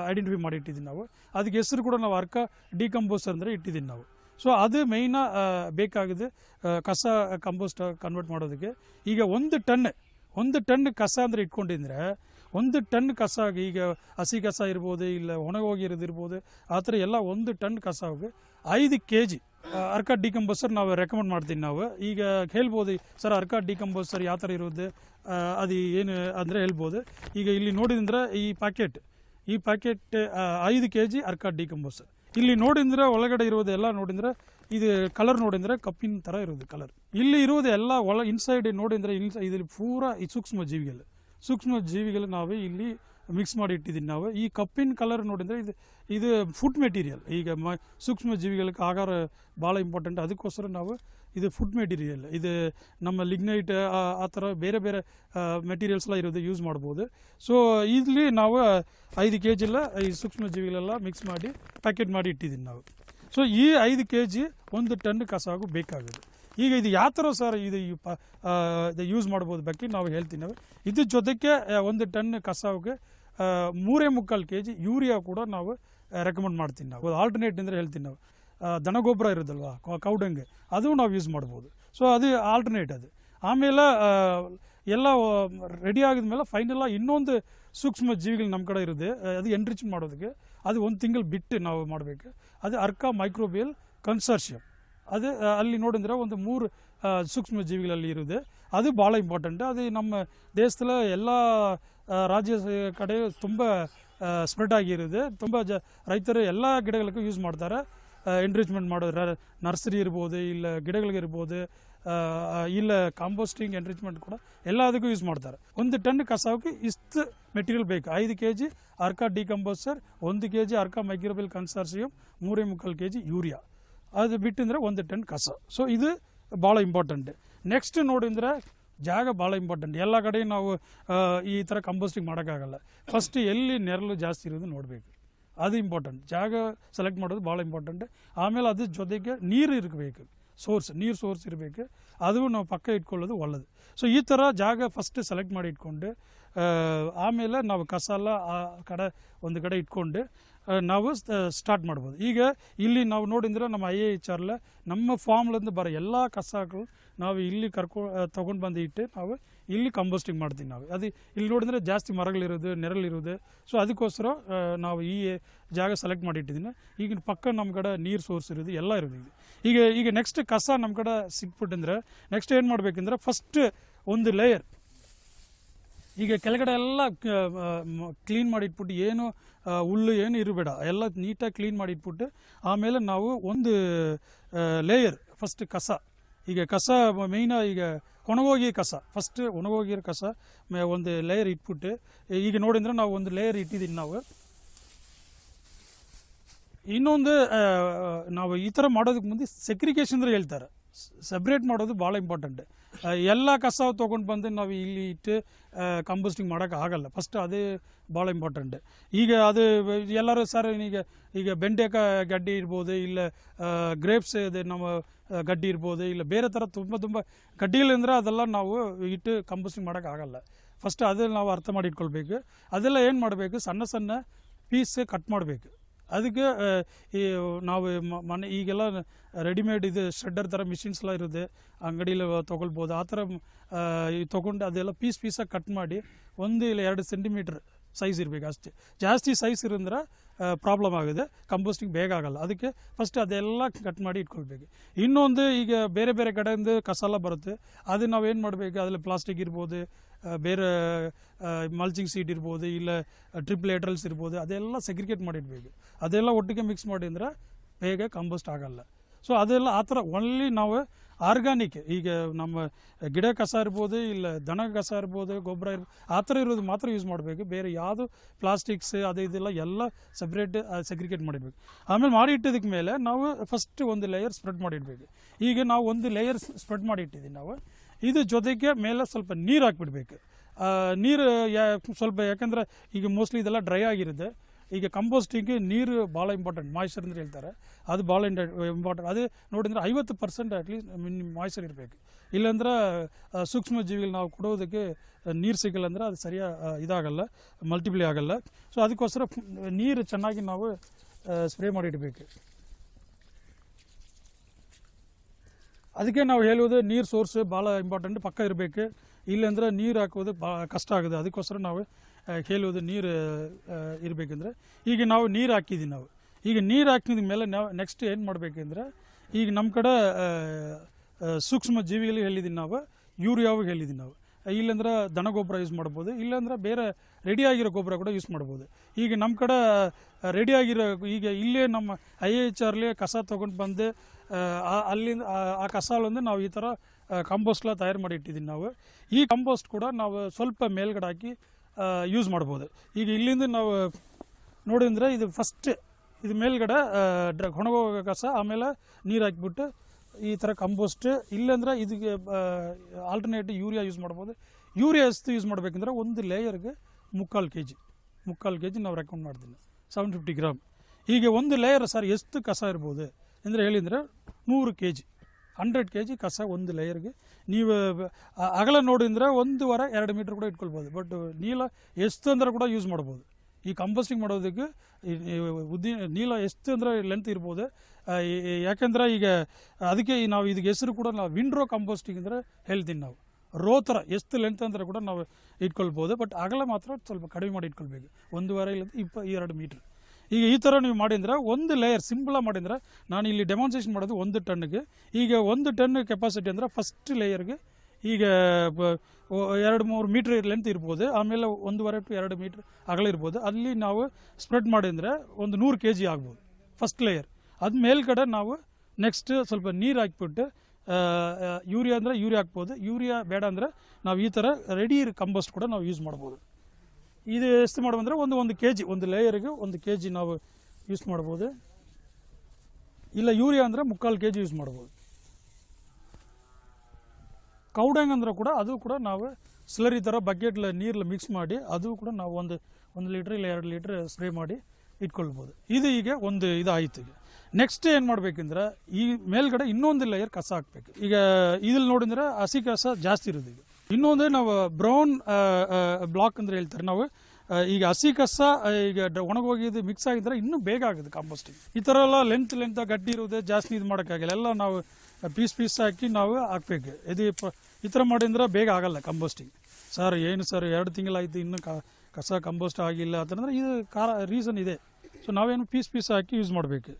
ಐಡೆಂಟಿಫೈ ಮಾಡಿ ಇಟ್ಟಿದ್ದೀವಿ ನಾವು. ಅದಕ್ಕೆ ಹೆಸರು ಕೂಡ ನಾವು ಅರ್ಕ ಡಿಕಂಪೋಸ್ ಅಂದರೆ ಇಟ್ಟಿದ್ದೀವಿ ನಾವು. ಸೊ ಅದು ಮೇಯ್ನ ಬೇಕಾಗಿದೆ ಕಸ ಕಂಪೋಸ್ಟ್ ಕನ್ವರ್ಟ್ ಮಾಡೋದಕ್ಕೆ. ಈಗ ಒಂದು ಟನ್ ಒಂದು ಟನ್ ಕಸ ಅಂದರೆ ಇಟ್ಕೊಂಡಿದ್ರೆ, ಒಂದು ಟನ್ ಕಸ ಈಗ ಹಸಿ ಕಸ ಇರ್ಬೋದು, ಇಲ್ಲ ಒಣಗೋಗಿರೋದು ಇರ್ಬೋದು, ಆ ಥರ ಎಲ್ಲ ಒಂದು ಟನ್ ಕಸಗೆ ಐದು ಕೆ ಜಿ ಅರ್ಕಾ ಡಿಕಂಬಸರ್ ನಾವು ರೆಕಮೆಂಡ್ ಮಾಡ್ತೀನಿ ನಾವು. ಈಗ ಹೇಳ್ಬೋದು, ಸರ್, ಅರ್ಕಾ ಡಿಕಂಬಸರ್ ಯಾವ ಥರ ಇರೋದು? ಅದು ಏನು ಅಂದರೆ ಹೇಳ್ಬೋದು. ಈಗ ಇಲ್ಲಿ ನೋಡಿದ್ರೆ ಈ ಪ್ಯಾಕೆಟ್ ಈ ಪ್ಯಾಕೆಟ್ ಐದು ಕೆ ಜಿ ಅರ್ಕಾ ಡಿಕಂಬಸರ್. ಇಲ್ಲಿ ನೋಡಿದ್ರೆ ಒಳಗಡೆ ಇರೋದು ಎಲ್ಲ ನೋಡಿದ್ರೆ ಇದು ಕಲರ್ ನೋಡಿದ್ರೆ ಕಪ್ಪಿನ ಥರ ಇರೋದು ಕಲರ್ ಇಲ್ಲಿ ಇರೋದು ಎಲ್ಲ ಒಳ ಇನ್ಸೈಡ್ ನೋಡಿದ್ರೆ ಇನ್ಸೈಡ್ ಇದರಲ್ಲಿ ಪೂರಾ ಈ ಸೂಕ್ಷ್ಮ ಜೀವಿಗಳು ಸೂಕ್ಷ್ಮ ಜೀವಿಗಳು ನಾವು ಇಲ್ಲಿ ಮಿಕ್ಸ್ ಮಾಡಿ ಇಟ್ಟಿದ್ದೀನಿ ನಾವು. ಈ ಕಪ್ಪಿನ ಕಲರ್ ನೋಡಿದರೆ ಇದು ಇದು ಫುಡ್ ಮೆಟೀರಿಯಲ್ ಈಗ ಮ ಸೂಕ್ಷ್ಮ ಜೀವಿಗಳಿಗೆ ಆಹಾರ ಭಾಳ ಇಂಪಾರ್ಟೆಂಟ್ ಅದಕ್ಕೋಸ್ಕರ ನಾವು ಇದು ಫುಡ್ ಮೆಟೀರಿಯಲ್ ಇದು ನಮ್ಮ ಲಿಗ್ನೈಟ್ ಆ ಥರ ಬೇರೆ ಬೇರೆ ಮೆಟೀರಿಯಲ್ಸ್ ಎಲ್ಲ ಇರೋದು ಯೂಸ್ ಮಾಡ್ಬೋದು. ಸೊ ಇಲ್ಲಿ ನಾವು ಐದು ಕೆ ಜಿಲ್ಲ ಈ ಸೂಕ್ಷ್ಮ ಜೀವಿಗಳೆಲ್ಲ ಮಿಕ್ಸ್ ಮಾಡಿ ಪ್ಯಾಕೆಟ್ ಮಾಡಿ ಇಟ್ಟಿದ್ದೀನಿ ನಾವು. ಸೊ ಈ ಐದು ಕೆ ಜಿ ಒಂದು ಟನ್ ಕಸಾಗು ಬೇಕಾಗುತ್ತೆ ಈಗ ಇದು ಯಾವ ಥರ ಸರ್ ಇದು ಯೂಸ್ ಮಾಡ್ಬೋದು ಬಗ್ಗೆ ನಾವು ಹೇಳ್ತೀವಿ ನಾವು ಇದ್ರ ಜೊತೆಗೆ ಒಂದು ಟನ್ ಕಸಾವಿಗೆ ಮೂರೇ ಮುಕ್ಕಾಲು ಕೆ ಜಿ ಯೂರಿಯಾ ಕೂಡ ನಾವು ರೆಕಮೆಂಡ್ ಮಾಡ್ತೀನಿ ನಾವು. ಆಲ್ಟರ್ನೇಟ್ ಅಂದರೆ ಹೇಳ್ತೀನಿ ನಾವು. ಆ, ದನ ಗೊಬ್ಬರ ಇರೋದಲ್ವಾ ಕೌ- ಕೌಡಂಗೆ ಅದು ನಾವು ಯೂಸ್ ಮಾಡ್ಬೋದು. ಸೊ ಅದು ಆಲ್ಟರ್ನೇಟ್ ಅದು. ಆಮೇಲೆ ಆ, ಎಲ್ಲ ರೆಡಿ ಆಗಿದ್ಮೇಲೆ ಫೈನಲ್ಲ ಇನ್ನೊಂದು ಸೂಕ್ಷ್ಮ ಜೀವಿಗಳು ನಮ್ಮ ಕಡೆ ಇರುತ್ತೆ. ಆ, ಅದು ಎನ್ರಿಚ್ ಮಾಡೋದಕ್ಕೆ ಅದು ಒಂದು ತಿಂಗಳು ಬಿಟ್ಟು ನಾವು ಮಾಡಬೇಕು. ಅದು ಅರ್ಕಾ ಮೈಕ್ರೋಬಿಯಲ್ ಕನ್ಸರ್ಷಿಯಮ್ ಅದು ಆ, ಅಲ್ಲಿ ನೋಡಿದ್ರೆ ಒಂದು ಮೂರು ಆ, ಸೂಕ್ಷ್ಮ ಜೀವಿಗಳಲ್ಲಿ ಇರುತ್ತೆ. ಅದು ಭಾಳ ಇಂಪಾರ್ಟೆಂಟ್ ಅದು ನಮ್ಮ ದೇಶದ ಎಲ್ಲ ಆ, ರಾಜ್ಯ ಕಡೆ ತುಂಬ ಸ್ಪ್ರೆಡ್ ಆಗಿರುತ್ತೆ. ತುಂಬ ಜ, ರೈತರು ಎಲ್ಲ ಗಿಡಗಳಿಗೂ ಯೂಸ್ ಮಾಡ್ತಾರೆ. ಎನ್ರಿಚ್ಮೆಂಟ್ ಮಾಡೋದು ನರ್ಸರಿ ಇರ್ಬೋದು, ಇಲ್ಲ ಗಿಡಗಳಿಗಿರ್ಬೋದು ಇಲ್ಲ ಕಾಂಪೋಸ್ಟಿಂಗ್ ಎನ್ರಿಚ್ಮೆಂಟ್ ಕೂಡ ಎಲ್ಲದಕ್ಕೂ ಯೂಸ್ ಮಾಡ್ತಾರೆ. ಒಂದು ಟನ್ ಕಸಕ್ಕೆ ಇಷ್ಟು ಮೆಟೀರಿಯಲ್ ಬೇಕು. ಐದು ಕೆ ಜಿ ಅರ್ಕಾ ಡಿಕಂಪೋಸರ್ ಒಂದು K G Arka microbial consortium ಮೂರೇ ಮುಕ್ಕಾಲು ಕೆ ಜಿ ಯೂರಿಯಾ. ಅದು ಬಿಟ್ಟಿಂದ್ರೆ ಒಂದು ಟನ್ ಕಸ. ಸೊ ಇದು ಭಾಳ ಇಂಪಾರ್ಟೆಂಟ್ ನೆಕ್ಸ್ಟ್ ನೋಡಿದ್ರೆ ಜಾಗ ಭಾಳ ಇಂಪಾರ್ಟೆಂಟ್ ಎಲ್ಲ ಕಡೆ ನಾವು ಆ, ಈ ಥರ ಕಂಪೋಸ್ಟಿಂಗ್ ಮಾಡೋಕ್ಕಾಗಲ್ಲ ಫಸ್ಟ್ ಎಲ್ಲಿ ನೆರಳು ಜಾಸ್ತಿ ಇರೋದು ನೋಡಬೇಕು. ಅದು ಇಂಪಾರ್ಟೆಂಟ್ ಜಾಗ ಸೆಲೆಕ್ಟ್ ಮಾಡೋದು ಭಾಳ ಇಂಪಾರ್ಟೆಂಟ್ ಆಮೇಲೆ ಅದ್ರ ಜೊತೆಗೆ ನೀರು ಇರಬೇಕು. ಸೋರ್ಸ್ ನೀರು ಸೋರ್ಸ್ ಇರಬೇಕು. ಅದು ನಾವು ಪಕ್ಕ ಇಟ್ಕೊಳ್ಳೋದು ಒಳ್ಳೆಯದು ಸೊ ಈ ಥರ ಜಾಗ ಫಸ್ಟ್ ಸೆಲೆಕ್ಟ್ ಮಾಡಿ ಇಟ್ಕೊಂಡು ಆ, ಆಮೇಲೆ ನಾವು ಕಸ ಎಲ್ಲ ಆ ಕಡೆ, ಒಂದು ಕಡೆ ಇಟ್ಕೊಂಡು ನಾವು ಸ್ಟಾರ್ಟ್ ಮಾಡ್ಬೋದು. ಈಗ ಇಲ್ಲಿ ನಾವು ನೋಡಿದ್ರೆ ನಮ್ಮ ಐ ಎ ಎಚ್ ಆರ್ಲೆ ನಮ್ಮ ಫಾರ್ಮ್ಲಿಂದ ಬರೋ ಎಲ್ಲ ಕಸಗಳು ನಾವು ಇಲ್ಲಿ ಕರ್ಕೊ ತೊಗೊಂಡು ಬಂದು ಇಟ್ಟು ನಾವು ಇಲ್ಲಿ ಕಂಪೋಸ್ಟಿಂಗ್ ಮಾಡ್ತೀವಿ ನಾವು. ಅದು ಇಲ್ಲಿ ನೋಡಿದ್ರೆ ಜಾಸ್ತಿ ಮರಗಳಿರೋದು, ನೆರಳಿರೋದು. ಸೊ ಅದಕ್ಕೋಸ್ಕರ ನಾವು ಈ ಜಾಗ ಸೆಲೆಕ್ಟ್ ಮಾಡಿ ಇಟ್ಟಿದ್ದೀನಿ ಈಗ ಪಕ್ಕ ನಮ್ಮ ಕಡೆ ನೀರು ಸೋರ್ಸ್ ಇರೋದು, ಎಲ್ಲ ಇರೋದು ಈಗ ಈಗ ನೆಕ್ಸ್ಟ್ ಕಸ ನಮ್ಮ ಕಡೆ ಸಿಕ್ಬಿಟ್ಟಂದ್ರೆ ನೆಕ್ಸ್ಟ್ ಏನು ಮಾಡಬೇಕಂದ್ರೆ ಫಸ್ಟ್ ಒಂದು ಲೇಯರ್ ಈಗ ಕೆಳಗಡೆ ಎಲ್ಲ ಕ್ಲೀನ್ ಮಾಡಿ ಇಟ್ಬಿಟ್ಟು ಏನು ಹುಲ್ಲು ಏನು ಇರಬೇಡ. ಎಲ್ಲ ನೀಟಾಗಿ ಕ್ಲೀನ್ ಮಾಡಿ ಇಟ್ಬಿಟ್ಟು ಆಮೇಲೆ ನಾವು ಒಂದು ಲೇಯರ್ ಫಸ್ಟ್ ಕಸ. ಈಗ ಕಸ ಮೇಯ್ನ ಈಗ ಒಣಗೋಗಿ ಕಸ. ಫಸ್ಟ್ ಒಣಗೋಗಿರೋ ಕಸ ಒಂದು ಲೇಯರ್ ಇಟ್ಬಿಟ್ಟು, ಈಗ ನೋಡಿದ್ರೆ ನಾವು ಒಂದು ಲೇಯರ್ ಇಟ್ಟಿದ್ದೀನಿ ನಾವು. ಇನ್ನೊಂದು ನಾವು ಈ ಥರ ಮಾಡೋದಕ್ಕೆ ಮುಂದೆ ಸೆಕ್ರಿಗೇಷನ್ ಹೇಳ್ತಾರೆ. ಸಪ್ರೇಟ್ ಮಾಡೋದು ಭಾಳ ಇಂಪಾರ್ಟೆಂಟ್ ಎಲ್ಲ ಕಸ ತೊಗೊಂಡು ಬಂದು ನಾವು ಇಲ್ಲಿ ಇಟ್ಟು ಕಂಪೋಸ್ಟಿಂಗ್ ಮಾಡೋಕೆ ಆಗಲ್ಲ. ಫಸ್ಟ್ ಅದೇ ಭಾಳ ಇಂಪಾರ್ಟೆಂಟ್ ಈಗ ಅದು ಎಲ್ಲರೂ ಸರ್ ಈಗ ಈಗ ಬೆಂಡೆಕಾಯಿ ಗಡ್ಡಿ ಇರ್ಬೋದು, ಇಲ್ಲ ಗ್ರೇಪ್ಸ್ ಇದೆ ನಮ್ಮ ಗಡ್ಡಿ ಇರ್ಬೋದು, ಇಲ್ಲ ಬೇರೆ ಥರ ತುಂಬ ತುಂಬ ಗಡ್ಡಿಗಳಿಂದ್ರೆ ಅದೆಲ್ಲ ನಾವು ಇಟ್ಟು ಕಂಪೋಸ್ಟಿಂಗ್ ಮಾಡೋಕೆ ಆಗಲ್ಲ. ಫಸ್ಟ್ ಅದನ್ನು ನಾವು ಅರ್ಥ ಮಾಡಿಟ್ಕೊಳ್ಬೇಕು. ಅದೆಲ್ಲ ಏನು ಮಾಡಬೇಕು? ಸಣ್ಣ ಸಣ್ಣ ಪೀಸ್ ಕಟ್ ಮಾಡಬೇಕು. ಅದಕ್ಕೆ ಈ, ನಾವು ಮನೆ, ಈಗೆಲ್ಲ ರೆಡಿಮೇಡ್ ಇದು ಶೆಡ್ಡರ್ ಥರ ಮಿಷಿನ್ಸ್ ಎಲ್ಲ ಇರುತ್ತೆ. ಅಂಗಡಿಯಲ್ಲಿ ತೊಗೊಳ್ಬೋದು. ಆ ಥರ ತೊಗೊಂಡು ಅದೆಲ್ಲ ಪೀಸ್ ಪೀಸಾಗಿ ಕಟ್ ಮಾಡಿ ಒಂದು ಇಲ್ಲ ಎರಡು ಸೆಂಟಿಮೀಟ್ರ್ ಸೈಜ್ ಇರಬೇಕು ಅಷ್ಟೇ. ಜಾಸ್ತಿ ಸೈಜ್ ಇರಂದ್ರೆ ಪ್ರಾಬ್ಲಮ್ ಆಗಿದೆ ಕಂಪೋಸ್ಟಿಂಗ್ ಬೇಗ ಆಗಲ್ಲ. ಅದಕ್ಕೆ ಫಸ್ಟ್ ಅದೆಲ್ಲ ಕಟ್ ಮಾಡಿ ಇಟ್ಕೊಳ್ಬೇಕು. ಇನ್ನೊಂದು ಈಗ ಬೇರೆ ಬೇರೆ ಕಡೆಯಿಂದ ಕಸ ಎಲ್ಲ ಬರುತ್ತೆ. ಅದು ನಾವು ಏನು ಮಾಡಬೇಕು? ಅದರಲ್ಲಿ ಪ್ಲಾಸ್ಟಿಕ್ ಇರ್ಬೋದು ಬೇರೆ ಮಲ್ಚಿಂಗ್ ಸೀಟ್ ಇರ್ಬೋದು, ಇಲ್ಲ ಟ್ರಿಪ್ ಲೇಟ್ರಲ್ಸ್ ಇರ್ಬೋದು, ಅದೆಲ್ಲ ಸೆಗ್ರಿಗೇಟ್ ಮಾಡಿಡಬೇಕು ಅದೆಲ್ಲ ಒಟ್ಟಿಗೆ ಮಿಕ್ಸ್ ಮಾಡಿದ್ರೆ ಬೇಗ ಕಂಪೋಸ್ಟ್ ಆಗಲ್ಲ. ಸೊ ಅದೆಲ್ಲ ಆ ಥರ ಓನ್ಲಿ ನಾವು ಆರ್ಗಾನಿಕ್ ಈಗ ನಮ್ಮ ಗಿಡ ಕಸ ಇರ್ಬೋದು, ಇಲ್ಲ ದನ ಕಸ ಇರ್ಬೋದು, ಗೊಬ್ಬರ ಇರ್ಬೋದು, ಆ ಥರ ಇರೋದು ಮಾತ್ರ ಯೂಸ್ ಮಾಡಬೇಕು. ಬೇರೆ ಯಾವುದು ಪ್ಲಾಸ್ಟಿಕ್ಸ್ ಅದು ಇದೆಲ್ಲ ಎಲ್ಲ ಸಪ್ರೇಟ್ ಸೆಗ್ರಿಗೇಟ್ ಮಾಡಿಡ್ಬೇಕು ಆಮೇಲೆ ಮಾಡಿ ಮೇಲೆ ನಾವು ಫಸ್ಟ್ ಒಂದು ಲೇಯರ್ ಸ್ಪ್ರೆಡ್ ಮಾಡಿಡಬೇಕು. ಈಗ ನಾವು ಒಂದು ಲೇಯರ್ ಸ್ಪ್ರೆಡ್ ಮಾಡಿ ಇಟ್ಟಿದ್ದೀವಿ ನಾವು. ಇದು ಜೊತೆಗೆ ಮೇಲೆ ಸ್ವಲ್ಪ ನೀರು ಹಾಕ್ಬಿಡ್ಬೇಕು. ನೀರು ಯಾ, ಸ್ವಲ್ಪ ಯಾಕಂದರೆ ಈಗ ಮೋಸ್ಟ್ಲಿ ಇದೆಲ್ಲ ಡ್ರೈ ಆಗಿರುತ್ತೆ. ಈಗ ಕಂಪೋಸ್ಟಿಂಗ್ ನೀರು ಭಾಳ ಇಂಪಾರ್ಟೆಂಟ್ ಮಾಯ್ಚರ್ ಅಂತ ಹೇಳ್ತಾರೆ. ಅದು ಭಾಳ ಇಂಪಾರ್ಟೆಂಟ್ ಅದು ನೋಡಿದ್ರೆ ಐವತ್ತು ಪರ್ಸೆಂಟ್ ಅಟ್ಲೀಸ್ಟ್ ಮಾಯ್ಚರ್ ಇರಬೇಕು. ಇಲ್ಲಾಂದ್ರೆ ಸೂಕ್ಷ್ಮ ಜೀವಿಗಳು ನಾವು ಕೊಡೋದಕ್ಕೆ ನೀರು ಸಿಗಲ್ಲ ಅಂದ್ರೆ ಅದು ಸರಿಯಾಗಿ ಇದಾಗಲ್ಲ ಮಲ್ಟಿಪ್ಲೈ ಆಗಲ್ಲ. ಸೊ ಅದಕ್ಕೋಸ್ಕರ ನೀರು ಚೆನ್ನಾಗಿ ನಾವು ಸ್ಪ್ರೇ ಮಾಡಿ ಇಡಬೇಕು. ಅದಕ್ಕೆ ನಾವು ಹೇಳುವುದು, ನೀರು ಸೋರ್ಸ್ ಭಾಳ ಇಂಪಾರ್ಟೆಂಟ್ ಪಕ್ಕ ಇರಬೇಕು. ಇಲ್ಲಂದ್ರೆ ನೀರು ಹಾಕೋದು ಭಾಳ ಕಷ್ಟ ಆಗುತ್ತೆ. ಅದಕ್ಕೋಸ್ಕರ ನಾವು ಆ, ಹೇಳೋದು ನೀರು ಇರಬೇಕಂದ್ರೆ ಈಗ ನಾವು ನೀರು ಹಾಕಿದ್ದೀವಿ ನಾವು. ಈಗ ನೀರು ಹಾಕಿದ ಮೇಲೆ ನೆಕ್ಸ್ಟ್ ಏನು ಮಾಡಬೇಕಂದ್ರೆ ಈಗ ನಮ್ಮ ಕಡೆ ಸೂಕ್ಷ್ಮ ಜೀವಿಗಳಿಗೆ ಹೇಳಿದ್ದೀನಿ ನಾವು ಯೂರಿಯಾವಾಗ ಹೇಳಿದ್ದೀನಿ ನಾವು. ಇಲ್ಲಾಂದ್ರೆ ದನ ಗೊಬ್ಬರ ಯೂಸ್ ಮಾಡ್ಬೋದು ಇಲ್ಲಾಂದ್ರೆ ಬೇರೆ ರೆಡಿ ಆಗಿರೋ ಗೊಬ್ಬರ ಕೂಡ ಯೂಸ್ ಮಾಡ್ಬೋದು. ಈಗ ನಮ್ಮ ಕಡೆ ರೆಡಿ ಆಗಿರೋ ಈಗ ಇಲ್ಲೇ ನಮ್ಮ ಐ ಎಚ್ ಆರ್ಲಿ ಕಸ ತೊಗೊಂಡು ಬಂದು ಅಲ್ಲಿಂದ ಆ- ಆ ಕಸಾಲೊಂದು ನಾವು ಈ ಥರ ಕಂಪೋಸ್ಟ್ಲ ತಯಾರು ಮಾಡಿ ಇಟ್ಟಿದ್ದೀನಿ ನಾವು. ಈ ಕಂಪೋಸ್ಟ್ ಕೂಡ ನಾವು ಸ್ವಲ್ಪ ಮೇಲ್ಗಡೆ ಹಾಕಿ ಯೂಸ್ ಮಾಡ್ಬೋದು. ಈಗ ಇಲ್ಲಿಂದ ನಾವು ನೋಡಿದ್ರೆ ಇದು ಫಸ್ಟ್ ಇದು ಮೇಲ್ಗಡೆ ಡ್ರ ಒಣಗೋಗೋ ಕಸ, ಆಮೇಲೆ ನೀರು ಹಾಕಿಬಿಟ್ಟು ಈ ಥರ ಕಂಪೋಸ್ಟ್ ಇಲ್ಲಂದ್ರೆ ಇದಕ್ಕೆ ಆಲ್ಟರ್ನೇಟಿವ್ ಯೂರಿಯಾ ಯೂಸ್ ಮಾಡ್ಬೋದು. ಯೂರಿಯಾ ಎಷ್ಟು ಯೂಸ್ ಮಾಡಬೇಕಂದ್ರೆ ಒಂದು ಲೇಯರ್ಗೆ ಮುಕ್ಕಾಲು ಕೆ ಜಿ ಮುಕ್ಕಾಲು ಕೆ ಜಿ ನಾವು ರೆಕಮೆಂಡ್ ಮಾಡ್ತೀನಿ. ಸೆವೆನ್ ಫಿಫ್ಟಿ ಗ್ರಾಮ್ ಹೀಗೆ ಒಂದು ಲೇಯರ್ ಸರ್ ಎಷ್ಟು ಕಸ ಇರ್ಬೋದು? ಅಂದರೆ ಹೇಳಿದರೆ ನೂರು K G hundred K G ಕಸ ಒಂದು ಲೇಯರ್ಗೆ. ನೀವು ಅಗಲ ನೋಡಿದ್ರೆ ಒಂದೂವರೆ ಎರಡು ಮೀಟ್ರ್ ಕೂಡ ಇಟ್ಕೊಳ್ಬೋದು. ಬಟ್ ನೀಲ ಎಷ್ಟು ಅಂದ್ರೆ ಕೂಡ ಯೂಸ್ ಮಾಡ್ಬೋದು. ಈ ಕಂಪೋಸ್ಟಿಂಗ್ ಮಾಡೋದಕ್ಕೆ ಉದ್ದಿ, ನೀಲ ಎಷ್ಟು ಅಂದರೆ ಲೆಂತ್ ಇರ್ಬೋದು. ಯಾಕೆಂದ್ರೆ ಈಗ ಅದಕ್ಕೆ ನಾವು ಇದಕ್ಕೆ ಹೆಸರು ಕೂಡ ನಾವು ವಿಂಡ್ರೋ ಕಂಪೋಸ್ಟಿಂಗ್ ಅಂದರೆ ಹೇಳ್ತೀನಿ ನಾವು. ರೋ ಥರ ಎಷ್ಟು ಲೆಂತ್ ಅಂದರೆ ಕೂಡ ನಾವು ಇಟ್ಕೊಳ್ಬೋದು. ಬಟ್ ಅಗಲ ಮಾತ್ರ ಸ್ವಲ್ಪ ಕಡಿಮೆ ಮಾಡಿ ಇಟ್ಕೊಳ್ಬೇಕು. ಒಂದೂವರೆ ಇಲ್ಲ ಇಪ್ಪ ಎರಡು ಮೀಟ್ರ್. ಈಗ ಈ ಥರ ನೀವು ಮಾಡಿದ್ರೆ ಒಂದು ಲೇಯರ್ ಸಿಂಪಲಾಗಿ ಮಾಡಿದ್ರೆ ನಾನು ಇಲ್ಲಿ ಡೆಮಾನ್ಸ್ಟ್ರೇಷನ್ ಮಾಡೋದು ಒಂದು ಟನ್ನಿಗೆ ಈಗ ಒಂದು ಟನ್ ಕೆಪಾಸಿಟಿ ಅಂದರೆ ಫಸ್ಟ್ ಲೇಯರ್ಗೆ ಈಗ ಎರಡು ಮೂರು ಮೀಟ್ರ್ ಲೆಂತ್ ಇರ್ಬೋದು. ಆಮೇಲೆ ಒಂದೂವರೆ ಟು ಎರಡು ಮೀಟ್ರ್ ಅಗಲ ಇರ್ಬೋದು. ಅಲ್ಲಿ ನಾವು ಸ್ಪ್ರೆಡ್ ಮಾಡಿದರೆ ಒಂದು ನೂರು ಕೆ ಜಿ ಆಗ್ಬೋದು ಫಸ್ಟ್ ಲೇಯರ್ ಅದು ಮೇಲ್ಗಡೆ ನಾವು ನೆಕ್ಸ್ಟ್ ಸ್ವಲ್ಪ ನೀರು ಹಾಕಿಬಿಟ್ಟು ಯೂರಿಯಾ ಅಂದರೆ ಯೂರಿಯಾ ಹಾಕ್ಬೋದು. ಯೂರಿಯಾ ಬೇಡ ಅಂದರೆ ನಾವು ಈ ಥರ ರೆಡಿ ಕಂಬಸ್ಟ್ ಕೂಡ ನಾವು ಯೂಸ್ ಮಾಡ್ಬೋದು. ಇದು ಎಷ್ಟು ಮಾಡ್ಬೋದಂದ್ರೆ ಒಂದು ಒಂದು ಕೆ ಜಿ ಒಂದು ಲೇಯರ್ಗೆ ಒಂದು ಕೆ ಜಿ ನಾವು ಯೂಸ್ ಮಾಡ್ಬೋದು. ಇಲ್ಲ ಯೂರಿಯಾ ಅಂದರೆ ಮುಕ್ಕಾಲು ಕೆ ಜಿ ಯೂಸ್ ಮಾಡ್ಬೋದು ಕೌಡಂಗ್ ಅಂದ್ರೆ ಕೂಡ ಅದು ಕೂಡ ನಾವು ಸ್ಲರಿ ಥರ ಬಕೆಟ್ಲ ನೀರಲ್ಲಿ ಮಿಕ್ಸ್ ಮಾಡಿ ಅದು ಕೂಡ ನಾವು ಒಂದು ಒಂದು ಲೀಟ್ರ್ ಇಲ್ಲ ಎರಡು ಲೀಟ್ರ್ ಸ್ಪ್ರೇ ಮಾಡಿ ಇಟ್ಕೊಳ್ಬೋದು. ಇದು ಈಗ ಒಂದು ಇದಾಯಿತು ಈಗ. ನೆಕ್ಸ್ಟ್ ಏನು ಮಾಡಬೇಕಂದ್ರೆ ಈ ಮೇಲ್ಗಡೆ ಇನ್ನೊಂದು ಲೇಯರ್ ಕಸ ಹಾಕ್ಬೇಕು. ಈಗ ಇದ್ರಲ್ಲಿ ನೋಡಿದ್ರೆ ಹಸಿ ಕಸ ಜಾಸ್ತಿ ಇರೋದು ಈಗ. ಇನ್ನೊಂದು ನಾವು ಬ್ರೌನ್ ಬ್ಲಾಕ್ ಅಂದ್ರೆ ಹೇಳ್ತಾರೆ ನಾವು. ಈಗ ಹಸಿ ಕಸ ಈಗ ಒಣಗೋಗಿದ್ದು ಮಿಕ್ಸ್ ಆಗಿದ್ರೆ ಇನ್ನೂ ಬೇಗ ಆಗುತ್ತೆ ಕಾಂಪೋಸ್ಟಿಂಗ್ ಈ ಥರ ಎಲ್ಲ ಲೆಂತ್ ಲೆಂತ್ ಗಟ್ಟಿ ಇರೋದೇ ಜಾಸ್ತಿ ಇದು ಮಾಡೋಕ್ಕಾಗಲ್ಲ. ಎಲ್ಲ ನಾವು ಪೀಸ್ ಪೀಸ್ ಹಾಕಿ ನಾವು ಹಾಕ್ಬೇಕು. ಇದು ಈ ಥರ ಮಾಡಿದ್ರೆ ಬೇಗ ಆಗಲ್ಲ ಕಂಪೋಸ್ಟಿಂಗ್ ಸರ್ ಏನು ಸರ್ ಎರಡು ತಿಂಗಳಾಯಿತು, ಇನ್ನೂ ಕಸ ಕಂಪೋಸ್ಟ್ ಆಗಿಲ್ಲ ಅಂತಂದ್ರೆ ಇದು ಕಾರ ರೀಸನ್ ಇದೆ. ಸೊ ನಾವೇನು ಪೀಸ್ ಪೀಸ್ ಹಾಕಿ ಯೂಸ್ ಮಾಡಬೇಕು.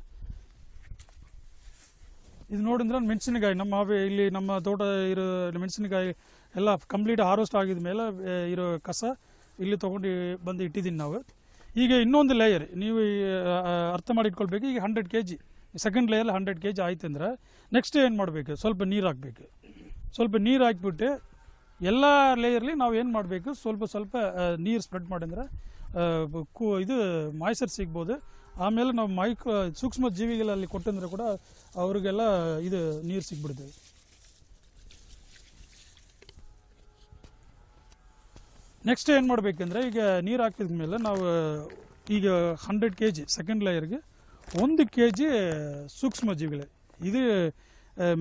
ಇದು ನೋಡಿದ್ರೆ ಮೆಣಸಿನಕಾಯಿ, ನಮ್ಮ ಇಲ್ಲಿ ನಮ್ಮ ತೋಟ ಇರೋ ಮೆಣಸಿನಕಾಯಿ ಎಲ್ಲ ಕಂಪ್ಲೀಟ್ ಹಾರ್ವೆಸ್ಟ್ ಆಗಿದ ಮೇಲೆ ಇರೋ ಕಸ ಇಲ್ಲಿ ತೊಗೊಂಡು ಬಂದು ಇಟ್ಟಿದ್ದೀನಿ ನಾವು. ಈಗ ಇನ್ನೊಂದು ಲೇಯರ್ ನೀವು ಅರ್ಥ ಮಾಡಿಟ್ಕೊಳ್ಬೇಕು. ಈಗ hundred K G second layer hundred K G ಆಯ್ತು ಅಂದ್ರೆ ನೆಕ್ಸ್ಟ್ ಏನು ಮಾಡಬೇಕು? ಸ್ವಲ್ಪ ನೀರು ಹಾಕಬೇಕು. ಸ್ವಲ್ಪ ನೀರು ಹಾಕಿಬಿಟ್ಟು ಎಲ್ಲ ಲೇಯರ್ಲಿ ನಾವು ಏನು ಮಾಡಬೇಕು? ಸ್ವಲ್ಪ ಸ್ವಲ್ಪ ನೀರು ಸ್ಪ್ರೆಡ್ ಮಾಡಿದ್ರೆ ಕೂ, ಇದು ಮಾಯ್ಸರ್ ಸಿಗ್ಬೋದು. ಆಮೇಲೆ ನಾವು ಮೈಕ್ರೋ ಸೂಕ್ಷ್ಮ ಜೀವಿಗಳಲ್ಲಿ ಕೊಟ್ಟಂದ್ರೆ ಕೂಡ ಅವ್ರಿಗೆಲ್ಲ ಇದು ನೀರು ಸಿಗ್ಬಿಡ್ತದೆ. ನೆಕ್ಸ್ಟ್ ಏನು ಮಾಡಬೇಕಂದ್ರೆ, ಈಗ ನೀರು ಹಾಕಿದ ಮೇಲೆ ನಾವು, ಈಗ ಹಂಡ್ರೆಡ್ ಕೆ ಜಿ ಸೆಕೆಂಡ್ ಲೇಯರ್ಗೆ ಒಂದು ಕೆ ಜಿ ಸೂಕ್ಷ್ಮ ಜೀವಿಗಳೇ. ಇದು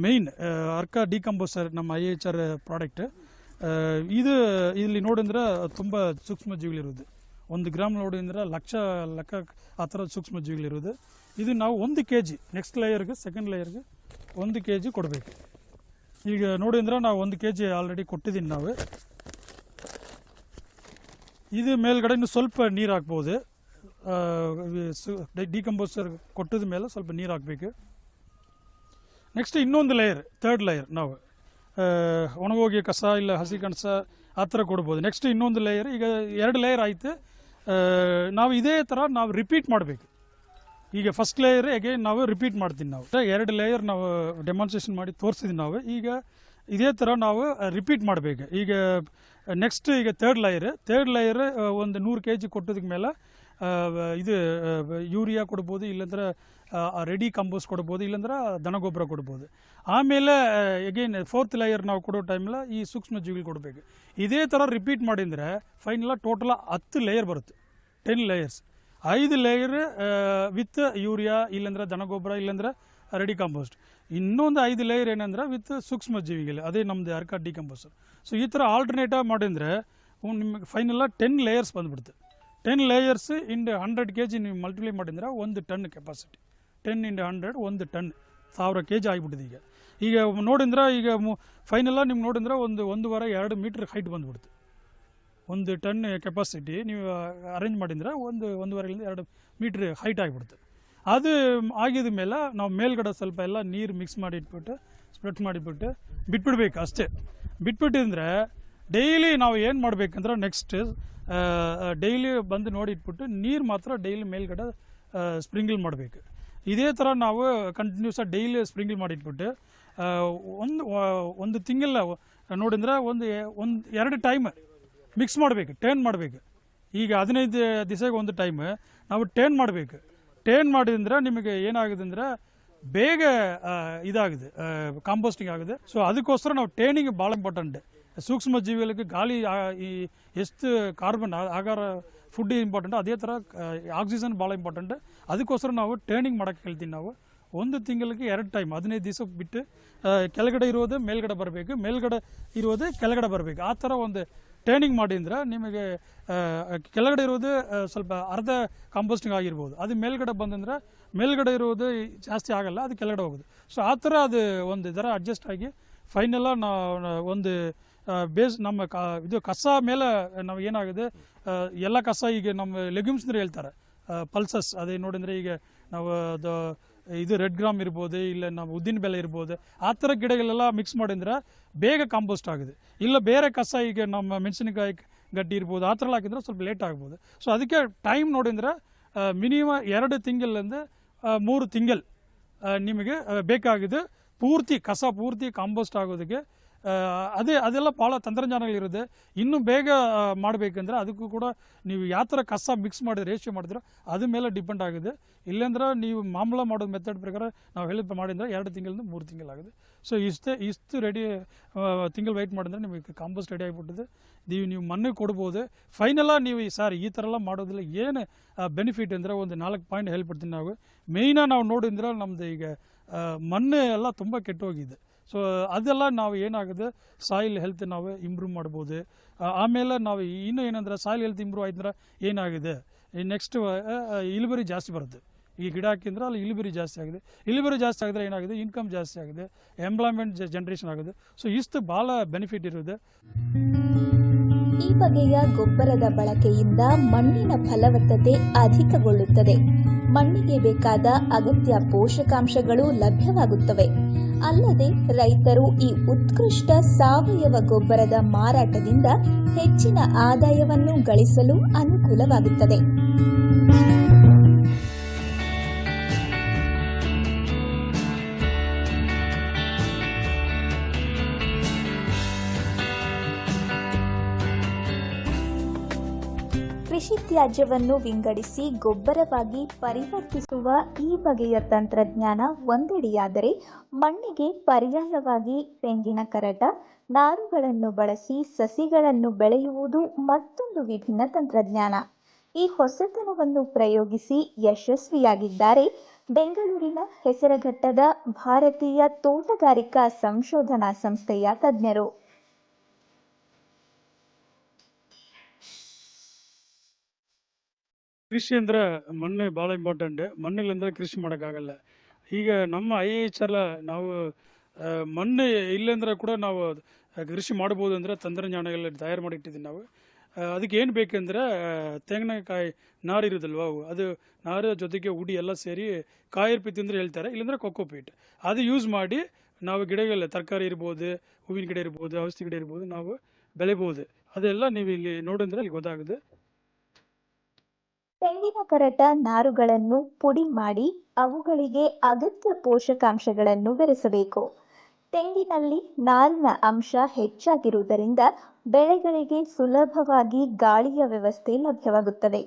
ಮೇಯ್ನ್ ಅರ್ಕ ಡಿಕಂಪೋಸರ್ ನಮ್ಮ ಐ ಎಚ್ ಆರ್ ಪ್ರಾಡಕ್ಟ್ ಇದು ಇಲ್ಲಿ ನೋಡಿದ್ರೆ ತುಂಬ ಸೂಕ್ಷ್ಮ ಜೀವಿಗಳಿರೋದು ಒಂದು ಗ್ರಾಮ್ ನೋಡಿದ್ರೆ ಲಕ್ಷ ಲೆಕ್ಕ ಆ ಥರ ಸೂಕ್ಷ್ಮ ಇದು ನಾವು ಒಂದು ಕೆ ಜಿ ನೆಕ್ಸ್ಟ್ ಲೇಯರ್ಗೆ ಸೆಕೆಂಡ್ ಲೇಯರ್ಗೆ ಒಂದು ಕೆ ಜಿ ಕೊಡಬೇಕು. ಈಗ ನೋಡಿದ್ರೆ ನಾವು ಒಂದು ಕೆ ಜಿ ಆಲ್ರೆಡಿ ಕೊಟ್ಟಿದ್ದೀನಿ ನಾವು. ಇದು ಮೇಲ್ಗಡೆ ಇನ್ನು ಸ್ವಲ್ಪ ನೀರು ಹಾಕ್ಬೋದು. ಡಿಕಂಪೋಸರ್ ಕೊಟ್ಟದ ಮೇಲೆ ಸ್ವಲ್ಪ ನೀರು ಹಾಕಬೇಕು. ನೆಕ್ಸ್ಟ್ ಇನ್ನೊಂದು ಲೇಯರ್ ತರ್ಡ್ ಲೇಯರ್ ನಾವು. ಒಣಗೋಗಿ ಕಸ ಇಲ್ಲ ಹಸಿ ಕಣಸ ಆ ಥರ ಕೊಡ್ಬೋದು. ನೆಕ್ಸ್ಟ್ ಇನ್ನೊಂದು ಲೇಯರ್ ಈಗ ಎರಡು ಲೇಯರ್ ಆಯಿತು. ನಾವು ಇದೇ ಥರ ನಾವು ರಿಪೀಟ್ ಮಾಡಬೇಕು. ಈಗ ಫಸ್ಟ್ ಲೇಯರ್ ಅಗೇನ್ ನಾವು ರಿಪೀಟ್ ಮಾಡ್ತೀನಿ ನಾವು. ಎರಡು ಲೇಯರ್ ನಾವು ಡೆಮಾನ್ಸ್ಟ್ರೇಷನ್ ಮಾಡಿ ತೋರಿಸಿದ್ವಿ ನಾವು. ಈಗ ಇದೇ ಥರ ನಾವು ರಿಪೀಟ್ ಮಾಡಬೇಕು. ಈಗ ನೆಕ್ಸ್ಟ್ ಈಗ ತರ್ಡ್ ಲೇಯರ್ ತರ್ಡ್ ಲೇಯರ್ ಒಂದು ನೂರು ಕೆ ಜಿ ಕೊಟ್ಟದಕ್ಕೆ ಮೇಲೆ ಇದು ಯೂರಿಯಾ ಕೊಡ್ಬೋದು, ಇಲ್ಲಾಂದ್ರೆ ರೆಡಿ ಕಂಬೋಸ್ ಕೊಡ್ಬೋದು, ಇಲ್ಲಾಂದ್ರೆ ದನಗೊಬ್ಬರ ಕೊಡ್ಬೋದು. ಆಮೇಲೆ ಎಗೇನ್ ಫೋರ್ತ್ ಲೇಯರ್ ನಾವು ಕೊಡೋ ಟೈಮಲ್ಲಿ ಈ ಸೂಕ್ಷ್ಮ ಜೀವಿಗಳು ಕೊಡಬೇಕು. ಇದೇ ಥರ ರಿಪೀಟ್ ಮಾಡಿದರೆ ಫೈನಲ್ಲ ಟೋಟಲ್ ಹತ್ತು ಲೇಯರ್ ಬರುತ್ತೆ. ಟೆನ್ ಲೇಯರ್ಸ್ ಐದು ಲೇಯರ್ ವಿತ್ ಯೂರಿಯಾ ಇಲ್ಲಾಂದ್ರೆ ದನಗೊಬ್ಬರ, ಇಲ್ಲಾಂದ್ರೆ ರೆಡಿ ಕಾಂಪೋಸ್ಟ್ ಇನ್ನೊಂದು ಐದು ಲೇಯರ್ ಏನಂದ್ರೆ ವಿತ್ ಸೂಕ್ಷ್ಮ ಜೀವಿಗಳು ಅದೇ ನಮ್ಮದು ಅರ್ಕ ಡಿಕಂಪೋಸರ್ ಸೊ ಈ ಥರ ಆಲ್ಟರ್ನೇಟಿವ್ ಮಾಡಿದ್ರೆ ನಿಮಗೆ ಫೈನಲ್ಲ ಟೆನ್ ಲೇಯರ್ಸ್ ಬಂದ್ಬಿಡುತ್ತೆ ten layers into hundred K G ನೀವು ಮಲ್ಟಿಪ್ಲೈ ಮಾಡಿದ್ರೆ ಒಂದು ton capacity ten into hundred ಒಂದು ಟನ್ ಸಾವಿರ ಕೆ ಜಿ ಆಗಿಬಿಟ್ಟಿದೆ ಈಗ. ಈಗ ನೋಡಿದ್ರೆ ಈಗ ಫೈನಲ್ಲ ನಿಮ್ಗೆ ನೋಡಿದ್ರೆ ಒಂದು, ಒಂದೂವರೆ, ಎರಡು ಮೀಟ್ರ್ ಹೈಟ್ ಬಂದ್ಬಿಡುತ್ತೆ ಒಂದು ಟನ್ ಕೆಪಾಸಿಟಿ ನೀವು ಅರೇಂಜ್ ಮಾಡಿದ್ರೆ ಒಂದು, ಒಂದೂವರೆಯಿಂದ ಎರಡು ಮೀಟ್ರ್ ಹೈಟ್ ಆಗಿಬಿಡುತ್ತೆ ಅದು ಆಗಿದ ಮೇಲೆ ನಾವು ಮೇಲ್ಗಡೆ ಸ್ವಲ್ಪ ಎಲ್ಲ ನೀರು ಮಿಕ್ಸ್ ಮಾಡಿ ಇಟ್ಬಿಟ್ಟು ಸ್ಪ್ರೆಡ್ ಮಾಡಿಬಿಟ್ಟು ಬಿಟ್ಬಿಡ್ಬೇಕು ಅಷ್ಟೇ. ಬಿಟ್ಬಿಟ್ಟಿದ್ರೆ ಡೈಲಿ ನಾವು ಏನು ಮಾಡಬೇಕಂದ್ರೆ ನೆಕ್ಸ್ಟ್ ಡೈಲಿ ಬಂದು ನೋಡಿ ಇಟ್ಬಿಟ್ಟು ನೀರು ಮಾತ್ರ ಡೈಲಿ ಮೇಲ್ಗಡೆ ಸ್ಪ್ರಿಂಗಲ್ ಮಾಡಬೇಕು. ಇದೇ ಥರ ನಾವು ಕಂಟಿನ್ಯೂಸ್ ಡೈಲಿ ಸ್ಪ್ರಿಂಗಲ್ ಮಾಡಿಟ್ಬಿಟ್ಟು ಒಂದು ಒಂದು ತಿಂಗಳ ನೋಡಿದ್ರೆ ಒಂದು ಒಂದು, ಎರಡು ಟೈಮ್ ಮಿಕ್ಸ್ ಮಾಡಬೇಕು ಟೇನ್ ಮಾಡಬೇಕು. ಈಗ ಹದಿನೈದು ದಿವಸಕ್ಕೆ ಒಂದು ಟೈಮ್ ನಾವು ಟೇನ್ ಮಾಡಬೇಕು. ಟೇನ್ ಮಾಡಿದ್ರೆ ನಿಮಗೆ ಏನಾಗಿದೆ ಅಂದರೆ ಬೇಗ ಇದಾಗಿದೆ ಕಾಂಪೋಸ್ಟಿಂಗ್ ಆಗಿದೆ. ಸೊ ಅದಕ್ಕೋಸ್ಕರ ನಾವು ಟೇನಿಂಗ್ ಭಾಳ ಇಂಪಾರ್ಟೆಂಟ್ ಸೂಕ್ಷ್ಮ ಜೀವಿಗಳಿಗೆ ಗಾಳಿ ಈ, ಎಷ್ಟು ಕಾರ್ಬನ್ ಆಗಾರ ಫುಡ್ ಇಂಪಾರ್ಟೆಂಟ್ ಅದೇ ಥರ ಆಕ್ಸಿಜನ್ ಭಾಳ ಇಂಪಾರ್ಟೆಂಟ್ ಅದಕ್ಕೋಸ್ಕರ ನಾವು ಟೇನಿಂಗ್ ಮಾಡೋಕ್ಕೆ ಹೇಳ್ತೀವಿ ನಾವು. ಒಂದು ತಿಂಗಳಿಗೆ ಎರಡು ಟೈಮ್ ಹದಿನೈದು ದಿವಸ ಬಿಟ್ಟು ಕೆಳಗಡೆ ಇರೋದು ಮೇಲ್ಗಡೆ ಬರಬೇಕು. ಮೇಲ್ಗಡೆ ಇರೋದು ಕೆಳಗಡೆ ಬರಬೇಕು. ಆ ಥರ ಒಂದು ಟ್ರೈನಿಂಗ್ ಮಾಡಿದ್ರೆ ನಿಮಗೆ ಕೆಳಗಡೆ ಇರೋದು ಸ್ವಲ್ಪ ಅರ್ಧ ಕಾಂಪೋಸ್ಟಿಂಗ್ ಆಗಿರ್ಬೋದು. ಅದು ಮೇಲ್ಗಡೆ ಬಂದಂದ್ರೆ ಮೇಲ್ಗಡೆ ಇರೋದು ಜಾಸ್ತಿ ಆಗಲ್ಲ, ಅದು ಕೆಳಗಡೆ ಹೋಗೋದು. ಸೊ ಆ ಥರ ಅದು ಒಂದು ಇದರ ಅಡ್ಜಸ್ಟ್ ಆಗಿ ಫೈನಲ್ಲ ನಾ ಒಂದು ಬೇಸ್ ನಮ್ಮ ಕ, ಇದು ಕಸ ಮೇಲೆ ನಾವು ಏನಾಗಿದೆ ಎಲ್ಲ ಕಸ ಈಗ ನಮ್ಮ ಲೆಗ್ಯೂಮ್ಸ್ ಅಂದ್ರೆ ಹೇಳ್ತಾರೆ. ಪಲ್ಸಸ್ ಅದೇ ನೋಡಿದ್ರೆ ಈಗ ನಾವು ಇದು ರೆಡ್ ಗ್ರಾಮ್ ಇರ್ಬೋದು, ಇಲ್ಲ ನಾವು ಉದ್ದಿನ ಬೆಲೆ ಇರ್ಬೋದು, ಆ ಥರ ಗಿಡಗಳೆಲ್ಲ ಮಿಕ್ಸ್ ಮಾಡಿದ್ರೆ ಬೇಗ ಕಾಂಪೋಸ್ಟ್ ಆಗಿದೆ. ಇಲ್ಲ ಬೇರೆ ಕಸ ಈಗ ನಮ್ಮ ಮೆಣಸಿನಕಾಯಿ ಗಡ್ಡಿ ಇರ್ಬೋದು, ಆ ಥರ ಹಾಕಿದ್ರೆ ಸ್ವಲ್ಪ ಲೇಟ್ ಆಗ್ಬೋದು. ಸೊ ಅದಕ್ಕೆ ಟೈಮ್ ನೋಡಿದ್ರೆ ಮಿನಿಮಮ್ ಎರಡು ತಿಂಗಳಿಂದ ಮೂರು ತಿಂಗಳು ನಿಮಗೆ ಬೇಕಾಗಿದೆ ಪೂರ್ತಿ ಕಸ ಪೂರ್ತಿ ಕಾಂಪೋಸ್ಟ್ ಆಗೋದಕ್ಕೆ ಅದೇ, ಅದೆಲ್ಲ ಭಾಳ ತಂತ್ರಜ್ಞಾನಗಳಿರುತ್ತೆ. ಇನ್ನೂ ಬೇಗ ಮಾಡಬೇಕಂದ್ರೆ ಅದಕ್ಕೂ ಕೂಡ ನೀವು ಯಾವ ಥರ ಕಸ ಮಿಕ್ಸ್ ಮಾಡಿದ್ರೆ ರೇಷಿಯೋ ಮಾಡಿದ್ರೆ ಅದ್ರ ಮೇಲೆ ಡಿಪೆಂಡ್ ಆಗಿದೆ ಇಲ್ಲಾಂದ್ರೆ ನೀವು ಮಾಮೂಲ ಮಾಡೋದು ಮೆಥಡ್ ಪ್ರಕಾರ ನಾವು ಹೇಳಿದ ಮಾಡಿದ್ರೆ ಎರಡು ತಿಂಗಳಿಂದ ಮೂರು ತಿಂಗಳಾಗಿದೆ ಸೊ ಇಷ್ಟೇ, ಇಷ್ಟು ರೆಡಿ ತಿಂಗಳು ವೆಯ್ಟ್ ಮಾಡಿದ್ರೆ ನಿಮಗೆ ಕಾಂಪೋಸ್ಟ್ ರೆಡಿ ಆಗಿಬಿಟ್ಟಿದೆ. ನೀವು ನೀವು ಮಣ್ಣು ಕೊಡ್ಬೋದು. ಫೈನಲ್ಲ ನೀವು ಈ ಸರ್ ಈ ಥರ ಎಲ್ಲ ಮಾಡೋದಿಲ್ಲ ಏನು ಬೆನಿಫಿಟ್ ಅಂದರೆ ಒಂದು ನಾಲ್ಕು ಪಾಯಿಂಟ್ ಹೇಳ್ಬಿಡ್ತೀನಿ ನಾವು. ಮೇಯ್ನಾಗಿ ನಾವು ನೋಡಿದ್ರೆ ನಮ್ಮದು ಈಗ ಮಣ್ಣು ಎಲ್ಲ ತುಂಬ ಕೆಟ್ಟೋಗಿದೆ. ಸೊ ಅದೆಲ್ಲ ನಾವು ಏನಾಗುತ್ತೆ ಸಾಯಿಲ್ ಹೆಲ್ತ್ ನಾವು ಇಂಪ್ರೂವ್ ಮಾಡ್ಬೋದು. ಆಮೇಲೆ ನಾವು ಇನ್ನೂ ಏನಂದ್ರೆ ಸಾಯಿಲ್ ಹೆಲ್ತ್ ಇಂಪ್ರೂವ್ ಆಯ್ತಂದ್ರೆ ಏನಾಗಿದೆ? ನೆಕ್ಸ್ಟ್ ಇಳುವರಿ ಜಾಸ್ತಿ ಬರುತ್ತೆ. ಈ ಗಿಡ ಹಾಕಿದ್ರೆ ಅಲ್ಲಿ ಇಳುವರಿ ಜಾಸ್ತಿ ಆಗಿದೆ. ಇಳುವರಿ ಜಾಸ್ತಿ ಆಗಿದ್ರೆ ಏನಾಗಿದೆ? ಇನ್ಕಮ್ ಜಾಸ್ತಿ ಆಗಿದೆ. ಎಂಪ್ಲಾಯ್ಮೆಂಟ್ ಜನ್ರೇಷನ್ ಆಗಿದೆ. ಸೊ ಇಷ್ಟು ಭಾಳ ಬೆನಿಫಿಟ್ ಇರುತ್ತೆ. ಈ ಬಗೆಯ ಗೊಬ್ಬರದ ಬಳಕೆಯಿಂದ ಮಣ್ಣಿನ ಫಲವತ್ತತೆ ಅಧಿಕಗೊಳ್ಳುತ್ತದೆ. ಮಣ್ಣಿಗೆ ಬೇಕಾದ ಅಗತ್ಯ ಪೋಷಕಾಂಶಗಳು ಲಭ್ಯವಾಗುತ್ತವೆ. ಅಲ್ಲದೆ ರೈತರು ಈ ಉತ್ಕೃಷ್ಟ ಸಾವಯವ ಗೊಬ್ಬರದ ಮಾರಾಟದಿಂದ ಹೆಚ್ಚಿನ ಆದಾಯವನ್ನು ಗಳಿಸಲು ಅನುಕೂಲವಾಗುತ್ತದೆ. ತ್ಯಾಜ್ಯವನ್ನು ವಿಂಗಡಿಸಿ ಗೊಬ್ಬರವಾಗಿ ಪರಿವರ್ತಿಸುವ ಈ ಬಗೆಯ ತಂತ್ರಜ್ಞಾನ ಒಂದೆಡೆಯಾದರೆ ಮಣ್ಣಿಗೆ ಪರ್ಯಾಯವಾಗಿ ತೆಂಗಿನ ಕರಟ, ನಾರುಗಳನ್ನು ಬಳಸಿ ಸಸಿಗಳನ್ನು ಬೆಳೆಯುವುದು ಮತ್ತೊಂದು ವಿಭಿನ್ನ ತಂತ್ರಜ್ಞಾನ. ಈ ಹೊಸತನವನ್ನು ಪ್ರಯೋಗಿಸಿ ಯಶಸ್ವಿಯಾಗಿದ್ದಾರೆ ಬೆಂಗಳೂರಿನ ಹೆಸರಘಟ್ಟದ ಭಾರತೀಯ ತೋಟಗಾರಿಕಾ ಸಂಶೋಧನಾ ಸಂಸ್ಥೆಯ ತಜ್ಞರು. ಕೃಷಿ ಅಂದ್ರೆ ಮಣ್ಣು ಭಾಳ ಇಂಪಾರ್ಟೆಂಟ್ ಮಣ್ಣಿಲ್ಲಂದ್ರೆ ಕೃಷಿ ಮಾಡೋಕ್ಕಾಗಲ್ಲ. ಈಗ ನಮ್ಮ ಐ ಎಚ್ ಎಲ್ಲ ನಾವು ಮಣ್ಣು ಇಲ್ಲಂದ್ರೆ ಕೂಡ ನಾವು ಕೃಷಿ ಮಾಡ್ಬೋದು ಅಂದರೆ ತಂತ್ರಜ್ಞಾನಗಳ ತಯಾರು ಮಾಡಿ ಇಟ್ಟಿದ್ದೀವಿ ನಾವು ಅದಕ್ಕೆ ಏನು ಬೇಕಂದ್ರೆ ತೆಂಗಿನಕಾಯಿ ನಾರು ಇರೋದಲ್ವ ಅವು. ಅದು ನಾರು ಜೊತೆಗೆ ಉಡಿ ಎಲ್ಲ ಸೇರಿ ಕಾಯಿರ್ಪಿ ತಿಂದ್ರೆ ಹೇಳ್ತಾರೆ, ಇಲ್ಲಾಂದ್ರೆ ಕೊಕ್ಕೋಪೀಟ್ ಅದು ಯೂಸ್ ಮಾಡಿ ನಾವು ಗಿಡಗಳ ತರಕಾರಿ ಇರ್ಬೋದು, ಹೂವಿನ ಗಿಡ ಇರ್ಬೋದು, ಔಷಧಿ ಗಿಡ ಇರ್ಬೋದು, ನಾವು ಬೆಳಿಬೋದು ಅದೆಲ್ಲ ನೀವು ಇಲ್ಲಿ ನೋಡಿದ್ರೆ ಅಲ್ಲಿ ಗೊತ್ತಾಗುತ್ತೆ. ತೆಂಗಿನ ಕರಟ ನಾರುಗಳನ್ನು ಪುಡಿ ಮಾಡಿ ಅವುಗಳಿಗೆ ಅಗತ್ಯ ಪೋಷಕಾಂಶಗಳನ್ನು ಬೆರೆಸಬೇಕು. ತೆಂಗಿನಲ್ಲಿ ನಾರಿನ ಅಂಶ ಹೆಚ್ಚಾಗಿರುವುದರಿಂದ ಬೆಳೆಗಳಿಗೆ ಸುಲಭವಾಗಿ ಗಾಳಿಯ ವ್ಯವಸ್ಥೆ ಲಭ್ಯವಾಗುತ್ತದೆ.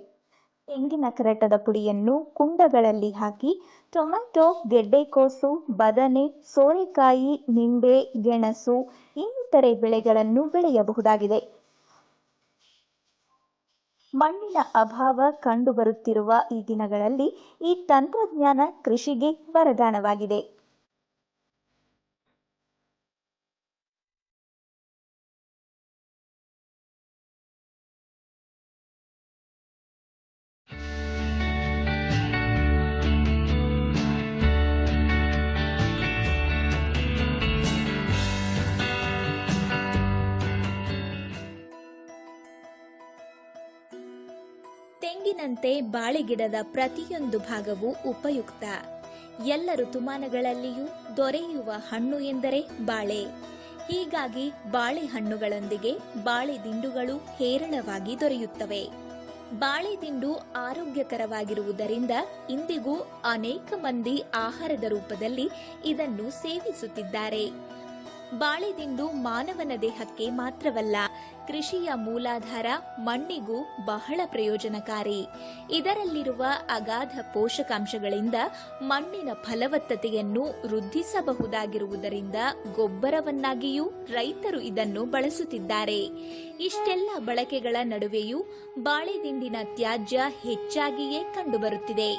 ತೆಂಗಿನ ಕರಟದ ಪುಡಿಯನ್ನು ಕುಂಡಗಳಲ್ಲಿ ಹಾಕಿ ಟೊಮೆಟೊ, ಗೆಡ್ಡೆಕೋಸು, ಬದನೆ, ಸೋರೆಕಾಯಿ, ನಿಂಬೆ, ಗೆಣಸು ಇನ್ನಿತರೆ ಬೆಳೆಗಳನ್ನು ಬೆಳೆಯಬಹುದಾಗಿದೆ. ಮಣ್ಣಿನ ಅಭಾವ ಕಂಡುಬರುತ್ತಿರುವ ಈ ದಿನಗಳಲ್ಲಿ ಈ ತಂತ್ರಜ್ಞಾನ ಕೃಷಿಗೆ ವರದಾನವಾಗಿದೆ. ಬಾಳೆಗಿಡದ ಪ್ರತಿಯೊಂದು ಭಾಗವೂ ಉಪಯುಕ್ತ. ಎಲ್ಲ ಋತುಮಾನಗಳಲ್ಲಿಯೂ ದೊರೆಯುವ ಹಣ್ಣು ಎಂದರೆ ಬಾಳೆ. ಹೀಗಾಗಿ ಬಾಳೆಹಣ್ಣುಗಳೊಂದಿಗೆ ಬಾಳೆ ದಿಂಡುಗಳು ಹೇರಳವಾಗಿ ದೊರೆಯುತ್ತವೆ. ಬಾಳೆ ದಿಂಡು ಆರೋಗ್ಯಕರವಾಗಿರುವುದರಿಂದ ಇಂದಿಗೂ ಅನೇಕ ಮಂದಿ ಆಹಾರದ ರೂಪದಲ್ಲಿ ಇದನ್ನು ಸೇವಿಸುತ್ತಿದ್ದಾರೆ. ಬಾಳೆದಿಂಡು ಮಾನವನ ದೇಹಕ್ಕೆ ಮಾತ್ರವಲ್ಲ ಕೃಷಿಯ ಮೂಲಾಧಾರ ಮಣ್ಣಿಗೂ ಬಹಳ ಪ್ರಯೋಜನಕಾರಿ. ಇದರಲ್ಲಿರುವ ಅಗಾಧ ಪೋಷಕಾಂಶಗಳಿಂದ ಮಣ್ಣಿನ ಫಲವತ್ತತೆಯನ್ನು ವೃದ್ಧಿಸಬಹುದಾಗಿರುವುದರಿಂದ ಗೊಬ್ಬರವನ್ನಾಗಿಯೂ ರೈತರು ಇದನ್ನು ಬಳಸುತ್ತಿದ್ದಾರೆ. ಇಷ್ಟೆಲ್ಲ ಬಳಕೆಗಳ ನಡುವೆಯೂ ಬಾಳೆದಿಂಡಿನ ತ್ಯಾಜ್ಯ ಹೆಚ್ಚಾಗಿಯೇ ಕಂಡುಬರುತ್ತಿದೆ.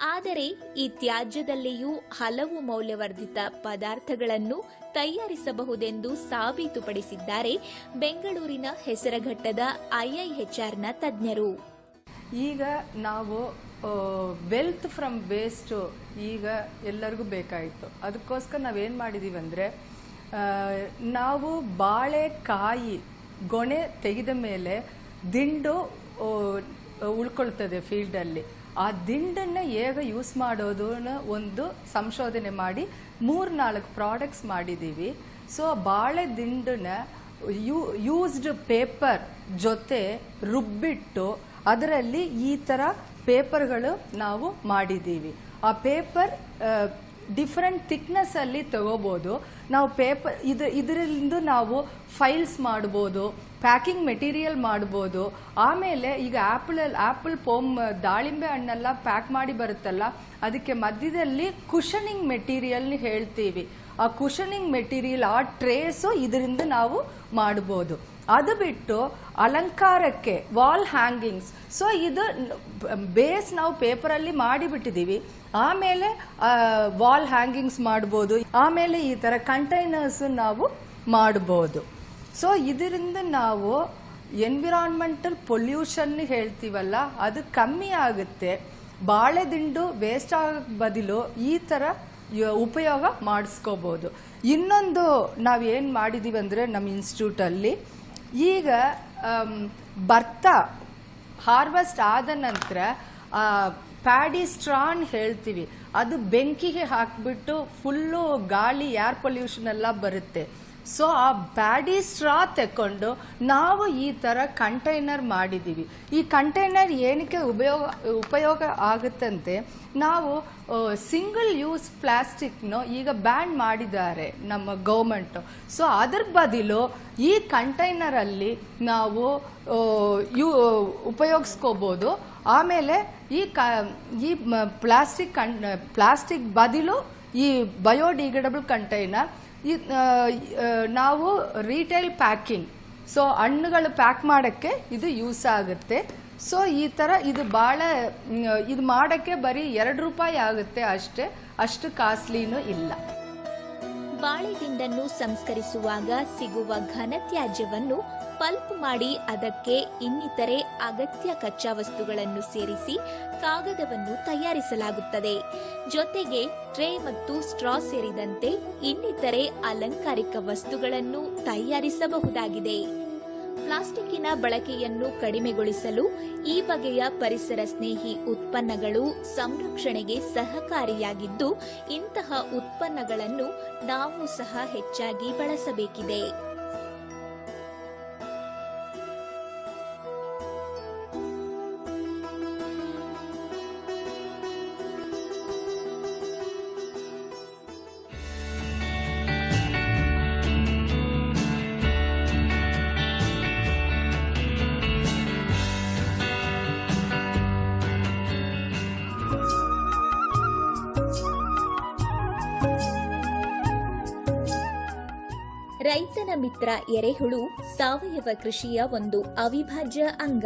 ಆದರೆ ಈ ತ್ಯಾಜ್ಯದಲ್ಲಿಯೂ ಹಲವು ಮೌಲ್ಯವರ್ಧಿತ ಪದಾರ್ಥಗಳನ್ನು ತಯಾರಿಸಬಹುದೆಂದು ಸಾಬೀತುಪಡಿಸಿದ್ದಾರೆ ಬೆಂಗಳೂರಿನ ಹೆಸರಘಟ್ಟದ ಐಐಎಚ್ಆರ್ನ ತಜ್ಞರು. ಈಗ ನಾವು ವೆಲ್ತ್ ಫ್ರಮ್ ವೇಸ್ಟು ಈಗ ಎಲ್ಲರಿಗೂ ಬೇಕಾಯಿತು. ಅದಕ್ಕೋಸ್ಕರ ನಾವೇನು ಮಾಡಿದ್ದೀವಿ ಅಂದರೆ ನಾವು ಬಾಳೆಕಾಯಿ ಗೊನೆ ತೆಗೆದ ಮೇಲೆ ದಿಂಡು ಉಳ್ಕೊಳ್ತದೆ ಫೀಲ್ಡಲ್ಲಿ ಆ ದಿಂಡನ್ನು ಹೇಗೆ ಯೂಸ್ ಮಾಡೋದು ಒಂದು ಸಂಶೋಧನೆ ಮಾಡಿ ಮೂರು ನಾಲ್ಕು ಪ್ರಾಡಕ್ಟ್ಸ್ ಮಾಡಿದ್ದೀವಿ ಸೊ ಬಾಳೆ ದಿಂಡನ್ನ ಯೂ ಯೂಸ್ಡ್ ಪೇಪರ್ ಜೊತೆ ರುಬ್ಬಿಟ್ಟು ಅದರಲ್ಲಿ ಈ ಥರ ಪೇಪರ್ಗಳು ನಾವು ಮಾಡಿದ್ದೀವಿ ಆ ಪೇಪರ್ ಡಿಫ್ರೆಂಟ್ ಥಿಕ್ನೆಸ್ ಅಲ್ಲಿ ತಗೋಬೋದು. ನಾವು ಪೇಪರ್ ಇದು ಇದರಿಂದ ನಾವು ಫೈಲ್ಸ್ ಮಾಡ್ಬೋದು ಪ್ಯಾಕಿಂಗ್ ಮೆಟೀರಿಯಲ್ ಮಾಡ್ಬೋದು. ಆಮೇಲೆ ಈಗ ಆ್ಯಪಲ್ ಆ್ಯಪಲ್ ಪೋಮ್ ದಾಳಿಂಬೆ ಹಣ್ಣೆಲ್ಲ ಪ್ಯಾಕ್ ಮಾಡಿ ಬರುತ್ತಲ್ಲ, ಅದಕ್ಕೆ ಮಧ್ಯದಲ್ಲಿ ಕುಷನಿಂಗ್ ಮೆಟೀರಿಯಲ್ ಹೇಳ್ತೀವಿ. ಆ ಕುಷನಿಂಗ್ ಮೆಟೀರಿಯಲ್ ಆ ಟ್ರೇಸು ಇದರಿಂದ ನಾವು ಮಾಡ್ಬೋದು. ಅದು ಬಿಟ್ಟು ಅಲಂಕಾರಕ್ಕೆ ವಾಲ್ ಹ್ಯಾಂಗಿಂಗ್ಸ್ ಸೊ ಇದು ಬೇಸ್ ನಾವು ಪೇಪರಲ್ಲಿ ಮಾಡಿಬಿಟ್ಟಿದ್ದೀವಿ. ಆಮೇಲೆ ವಾಲ್ ಹ್ಯಾಂಗಿಂಗ್ಸ್ ಮಾಡ್ಬೋದು. ಆಮೇಲೆ ಈ ಥರ ಕಂಟೈನರ್ಸ್ ನಾವು ಮಾಡ್ಬೋದು. ಸೊ ಇದರಿಂದ ನಾವು ಎನ್ವಿರಾನ್ಮೆಂಟಲ್ ಪೊಲ್ಯೂಷನ್ ಹೇಳ್ತೀವಲ್ಲ, ಅದು ಕಮ್ಮಿ ಆಗುತ್ತೆ. ಬಾಳೆದಿಂಡು ವೇಸ್ಟ್ ಆಗ ಬದಲು ಈ ಥರ ಉಪಯೋಗ ಮಾಡಿಸ್ಕೋಬೋದು. ಇನ್ನೊಂದು ನಾವು ಏನು ಮಾಡಿದ್ದೀವಿ ಅಂದರೆ, ನಮ್ಮ ಇನ್ಸ್ಟಿಟ್ಯೂಟಲ್ಲಿ ಈಗ ಭತ್ತ ಹಾರ್ವೆಸ್ಟ್ ಆದ ನಂತರ ಪ್ಯಾಡಿ ಸ್ಟ್ರಾನ್ ಹೇಳ್ತೀವಿ. ಅದು ಬೆಂಕಿಗೆ ಹಾಕಿಬಿಟ್ಟು ಫುಲ್ಲು ಗಾಳಿ ಏರ್ ಪೊಲ್ಯೂಷನ್ ಎಲ್ಲ ಬರುತ್ತೆ. ಸೊ ಆ ಬ್ಯಾಡಿ ಸ್ಟ್ರಾ ತೆಕ್ಕೊಂಡು ನಾವು ಈ ಥರ ಕಂಟೈನರ್ ಮಾಡಿದ್ದೀವಿ. ಈ ಕಂಟೈನರ್ ಏನಕ್ಕೆ ಉಪಯೋಗ ಉಪಯೋಗ ಆಗುತ್ತಂತೆ, ನಾವು ಸಿಂಗಲ್ ಯೂಸ್ ಪ್ಲಾಸ್ಟಿಕ್ನ ಈಗ ಬ್ಯಾನ್ ಮಾಡಿದ್ದಾರೆ ನಮ್ಮ ಗೌರ್ಮೆಂಟು ಸೊ ಅದ್ರ ಬದಲು ಈ ಕಂಟೈನರಲ್ಲಿ ನಾವು ಯೂ ಉಪಯೋಗಿಸ್ಕೋಬೋದು. ಆಮೇಲೆ ಈ ಕ, ಈ ಪ್ಲಾಸ್ಟಿಕ್ ಕನ್ ಪ್ಲಾಸ್ಟಿಕ್ ಬದಲು ಈ ಬಯೋಡಿಗ್ರೇಡಬಲ್ ಕಂಟೈನರ್ ನಾವು ರಿಟೇಲ್ ಪ್ಯಾಕಿಂಗ್ ಸೊ ಹಣ್ಣುಗಳು ಪ್ಯಾಕ್ ಮಾಡೋಕ್ಕೆ ಇದು ಯೂಸ್ ಆಗುತ್ತೆ. ಸೊ ಈ ಥರ ಇದು ಭಾಳ ಇದು ಮಾಡೋಕ್ಕೆ ಬರೀ ಎರಡು ರೂಪಾಯಿ ಆಗುತ್ತೆ ಅಷ್ಟೇ. ಅಷ್ಟು ಕಾಸ್ಟ್ಲಿನೂ ಇಲ್ಲ. ಬಾಳೆದಿಂಡನ್ನು ಸಂಸ್ಕರಿಸುವಾಗ ಸಿಗುವ ಘನ ತ್ಯಾಜ್ಯವನ್ನು ಪಲ್ಪ್ ಮಾಡಿ ಅದಕ್ಕೆ ಇನ್ನಿತರೆ ಅಗತ್ಯ ಕಚ್ಚಾ ವಸ್ತುಗಳನ್ನು ಸೇರಿಸಿ ಕಾಗದವನ್ನು ತಯಾರಿಸಲಾಗುತ್ತದೆ. ಜೊತೆಗೆ ಟ್ರೇ ಮತ್ತು ಸ್ಟ್ರಾ ಸೇರಿದಂತೆ ಇನ್ನಿತರೆ ಅಲಂಕಾರಿಕ ವಸ್ತುಗಳನ್ನು ತಯಾರಿಸಬಹುದಾಗಿದೆ. ಪ್ಲಾಸ್ಟಿಕ್ಕಿನ ಬಳಕೆಯನ್ನು ಕಡಿಮೆಗೊಳಿಸಲು ಈ ಬಗೆಯ ಪರಿಸರ ಸ್ನೇಹಿ ಉತ್ಪನ್ನಗಳು ಸಂರಕ್ಷಣೆಗೆ ಸಹಕಾರಿಯಾಗಿದ್ದು, ಇಂತಹ ಉತ್ಪನ್ನಗಳನ್ನು ನಾವು ಸಹ ಹೆಚ್ಚಾಗಿ ಬಳಸಬೇಕಿದೆ. ಮಿತ್ರ ಎರೆಹುಳು ಸಾವಯವ ಕೃಷಿಯ ಒಂದು ಅವಿಭಾಜ್ಯ ಅಂಗ.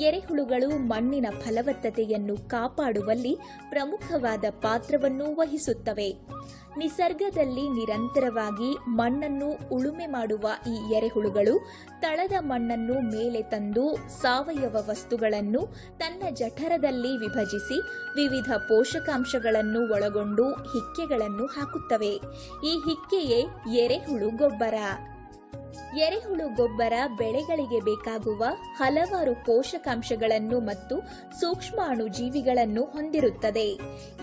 ಎರೆಹುಳುಗಳು ಮಣ್ಣಿನ ಫಲವತ್ತತೆಯನ್ನು ಕಾಪಾಡುವಲ್ಲಿ ಪ್ರಮುಖವಾದ ಪಾತ್ರವನ್ನು ವಹಿಸುತ್ತವೆ. ನಿಸರ್ಗದಲ್ಲಿ ನಿರಂತರವಾಗಿ ಮಣ್ಣನ್ನು ಉಳುಮೆ ಮಾಡುವ ಈ ಎರೆಹುಳುಗಳು ತಳದ ಮಣ್ಣನ್ನು ಮೇಲೆ ತಂದು ಸಾವಯವ ವಸ್ತುಗಳನ್ನು ತನ್ನ ಜಠರದಲ್ಲಿ ವಿಭಜಿಸಿ ವಿವಿಧ ಪೋಷಕಾಂಶಗಳನ್ನು ಒಳಗೊಂಡು ಹಿಕ್ಕೆಗಳನ್ನು ಹಾಕುತ್ತವೆ. ಈ ಹಿಕ್ಕೆಯೇ ಎರೆಹುಳು ಗೊಬ್ಬರ. ಎರೆಹುಳು ಗೊಬ್ಬರ ಬೆಳೆಗಳಿಗೆ ಬೇಕಾಗುವ ಹಲವಾರು ಪೋಷಕಾಂಶಗಳನ್ನು ಮತ್ತು ಸೂಕ್ಷ್ಮಾಣು ಜೀವಿಗಳನ್ನು ಹೊಂದಿರುತ್ತದೆ.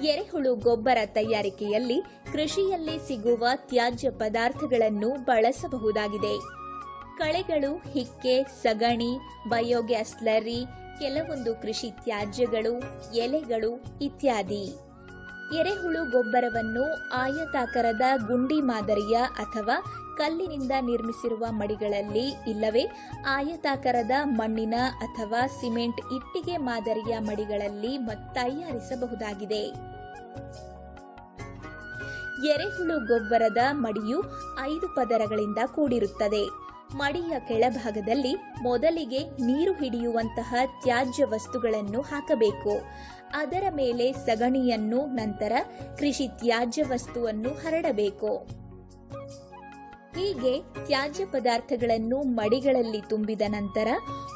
ಎರೆಹುಳು ಗೊಬ್ಬರ ತಯಾರಿಕೆಯಲ್ಲಿ ಕೃಷಿಯಲ್ಲಿ ಸಿಗುವ ತ್ಯಾಜ್ಯ ಪದಾರ್ಥಗಳನ್ನು ಬಳಸಬಹುದಾಗಿದೆ. ಕಳೆಗಳು, ಹಿಕ್ಕೆ, ಸಗಣಿ ಬಯೋಗ್ಯಾಸ್ ಲರಿ ಕೆಲವೊಂದು ಕೃಷಿ ತ್ಯಾಜ್ಯಗಳು, ಎಲೆಗಳು ಇತ್ಯಾದಿ. ಎರೆಹುಳು ಗೊಬ್ಬರವನ್ನು ಆಯತಾಕಾರದ ಗುಂಡಿ ಮಾದರಿಯ ಅಥವಾ ಕಲ್ಲಿನಿಂದ ನಿರ್ಮಿಸಿರುವ ಮಡಿಗಳಲ್ಲಿ ಇಲ್ಲವೇ ಆಯತಾಕಾರದ ಮಣ್ಣಿನ ಅಥವಾ ಸಿಮೆಂಟ್ ಇಟ್ಟಿಗೆ ಮಾದರಿಯ ಮಡಿಗಳಲ್ಲಿ ತಯಾರಿಸಬಹುದಾಗಿದೆ. ಎರೆಹುಳು ಗೊಬ್ಬರದ ಮಡಿಯು ಐದು ಪದರಗಳಿಂದ ಕೂಡಿರುತ್ತದೆ. ಮಡಿಯ ಕೆಳಭಾಗದಲ್ಲಿ ಮೊದಲಿಗೆ ನೀರು ಹಿಡಿಯುವಂತಹ ತ್ಯಾಜ್ಯ ವಸ್ತುಗಳನ್ನು ಹಾಕಬೇಕು. ಅದರ ಮೇಲೆ ಸಗಣಿಯನ್ನು, ನಂತರ ಕೃಷಿ ತ್ಯಾಜ್ಯ ವಸ್ತುವನ್ನು ಹರಡಬೇಕು. ಹೀಗೆ ತ್ಯಾಜ್ಯ ಪದಾರ್ಥಗಳನ್ನು ಮಡಿಗಳಲ್ಲಿ ತುಂಬಿದ ನಂತರ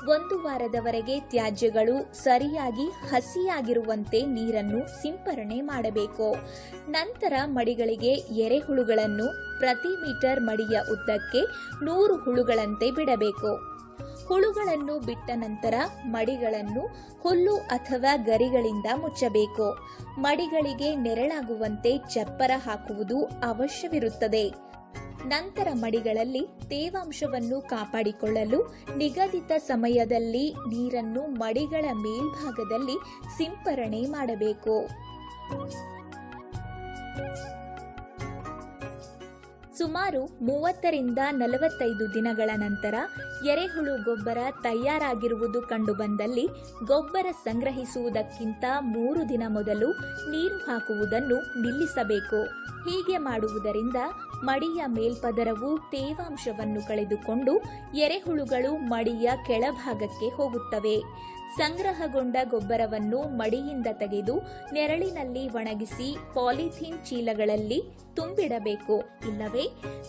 ಒಂದು ವಾರದವರೆಗೆ ತ್ಯಾಜ್ಯಗಳು ಸರಿಯಾಗಿ ಹಸಿಯಾಗಿರುವಂತೆ ನೀರನ್ನು ಸಿಂಪರಣೆ ಮಾಡಬೇಕು. ನಂತರ ಮಡಿಗಳಿಗೆ ಎರೆಹುಳುಗಳನ್ನು ಪ್ರತಿ ಮೀಟರ್ ಮಡಿಯ ಉದ್ದಕ್ಕೆ ನೂರು ಹುಳುಗಳಂತೆ ಬಿಡಬೇಕು. ಹುಳುಗಳನ್ನು ಬಿಟ್ಟ ನಂತರ ಮಡಿಗಳನ್ನು ಹುಲ್ಲು ಅಥವಾ ಗರಿಗಳಿಂದ ಮುಚ್ಚಬೇಕು. ಮಡಿಗಳಿಗೆ ನೆರಳಾಗುವಂತೆ ಚಪ್ಪರ ಹಾಕುವುದು ಅವಶ್ಯವಿರುತ್ತದೆ. ನಂತರ ಮಡಿಗಳಲ್ಲಿ ತೇವಾಂಶವನ್ನು ಕಾಪಾಡಿಕೊಳ್ಳಲು ನಿಗದಿತ ಸಮಯದಲ್ಲಿ ನೀರನ್ನು ಮಡಿಗಳ ಮೇಲ್ಭಾಗದಲ್ಲಿ ಸಿಂಪರಣೆ ಮಾಡಬೇಕು. ಸುಮಾರು ಮೂವತ್ತರಿಂದ ನಲವತ್ತೈದು ದಿನಗಳ ನಂತರ ಎರೆಹುಳು ಗೊಬ್ಬರ ತಯಾರಾಗಿರುವುದು ಕಂಡುಬಂದಲ್ಲಿ ಗೊಬ್ಬರ ಸಂಗ್ರಹಿಸುವುದಕ್ಕಿಂತ ಮೂರು ದಿನ ಮೊದಲು ನೀರು ಹಾಕುವುದನ್ನು ನಿಲ್ಲಿಸಬೇಕು. ಹೀಗೆ ಮಾಡುವುದರಿಂದ ಮಡಿಯ ಮೇಲ್ಪದರವು ತೇವಾಂಶವನ್ನು ಕಳೆದುಕೊಂಡು ಎರೆಹುಳುಗಳು ಮಡಿಯ ಕೆಳಭಾಗಕ್ಕೆ ಹೋಗುತ್ತವೆ. ಸಂಗ್ರಹಗೊಂಡ ಗೊಬ್ಬರವನ್ನು ಮಡಿಯಿಂದ ತೆಗೆದು ನೆರಳಿನಲ್ಲಿ ಒಣಗಿಸಿ ಪಾಲಿಥೀನ್ ಚೀಲಗಳಲ್ಲಿ ತುಂಬಿಡಬೇಕು, ಇಲ್ಲವೇ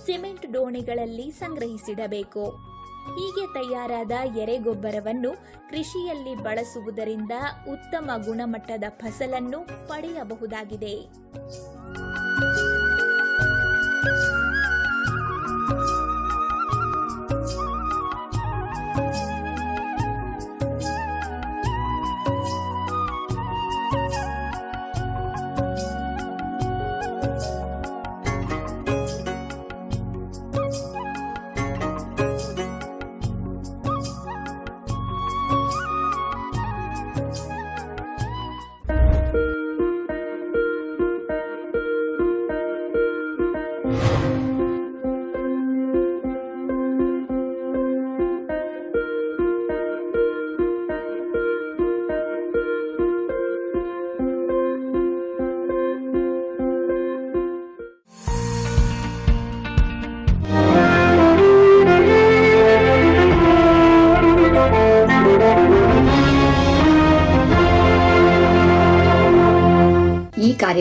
ಸಿಮೆಂಟ್ ಡೋಣಿಗಳಲ್ಲಿ ಸಂಗ್ರಹಿಸಿಡಬೇಕು. ಹೀಗೆ ತಯಾರಾದ ಎರೆಗೊಬ್ಬರವನ್ನು ಕೃಷಿಯಲ್ಲಿ ಬಳಸುವುದರಿಂದ ಉತ್ತಮ ಗುಣಮಟ್ಟದ ಫಸಲನ್ನು ಪಡೆಯಬಹುದಾಗಿದೆ.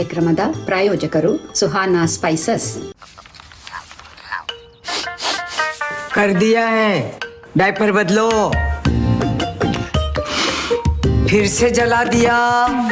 ಕಾರ್ಯಕ್ರಮದ ಪ್ರಾಯೋಜಕರು ಸುಹಾನಾ ಸ್ಪೈಸಸ್ कर दिया है डायपर बदलो फिर से जला दिया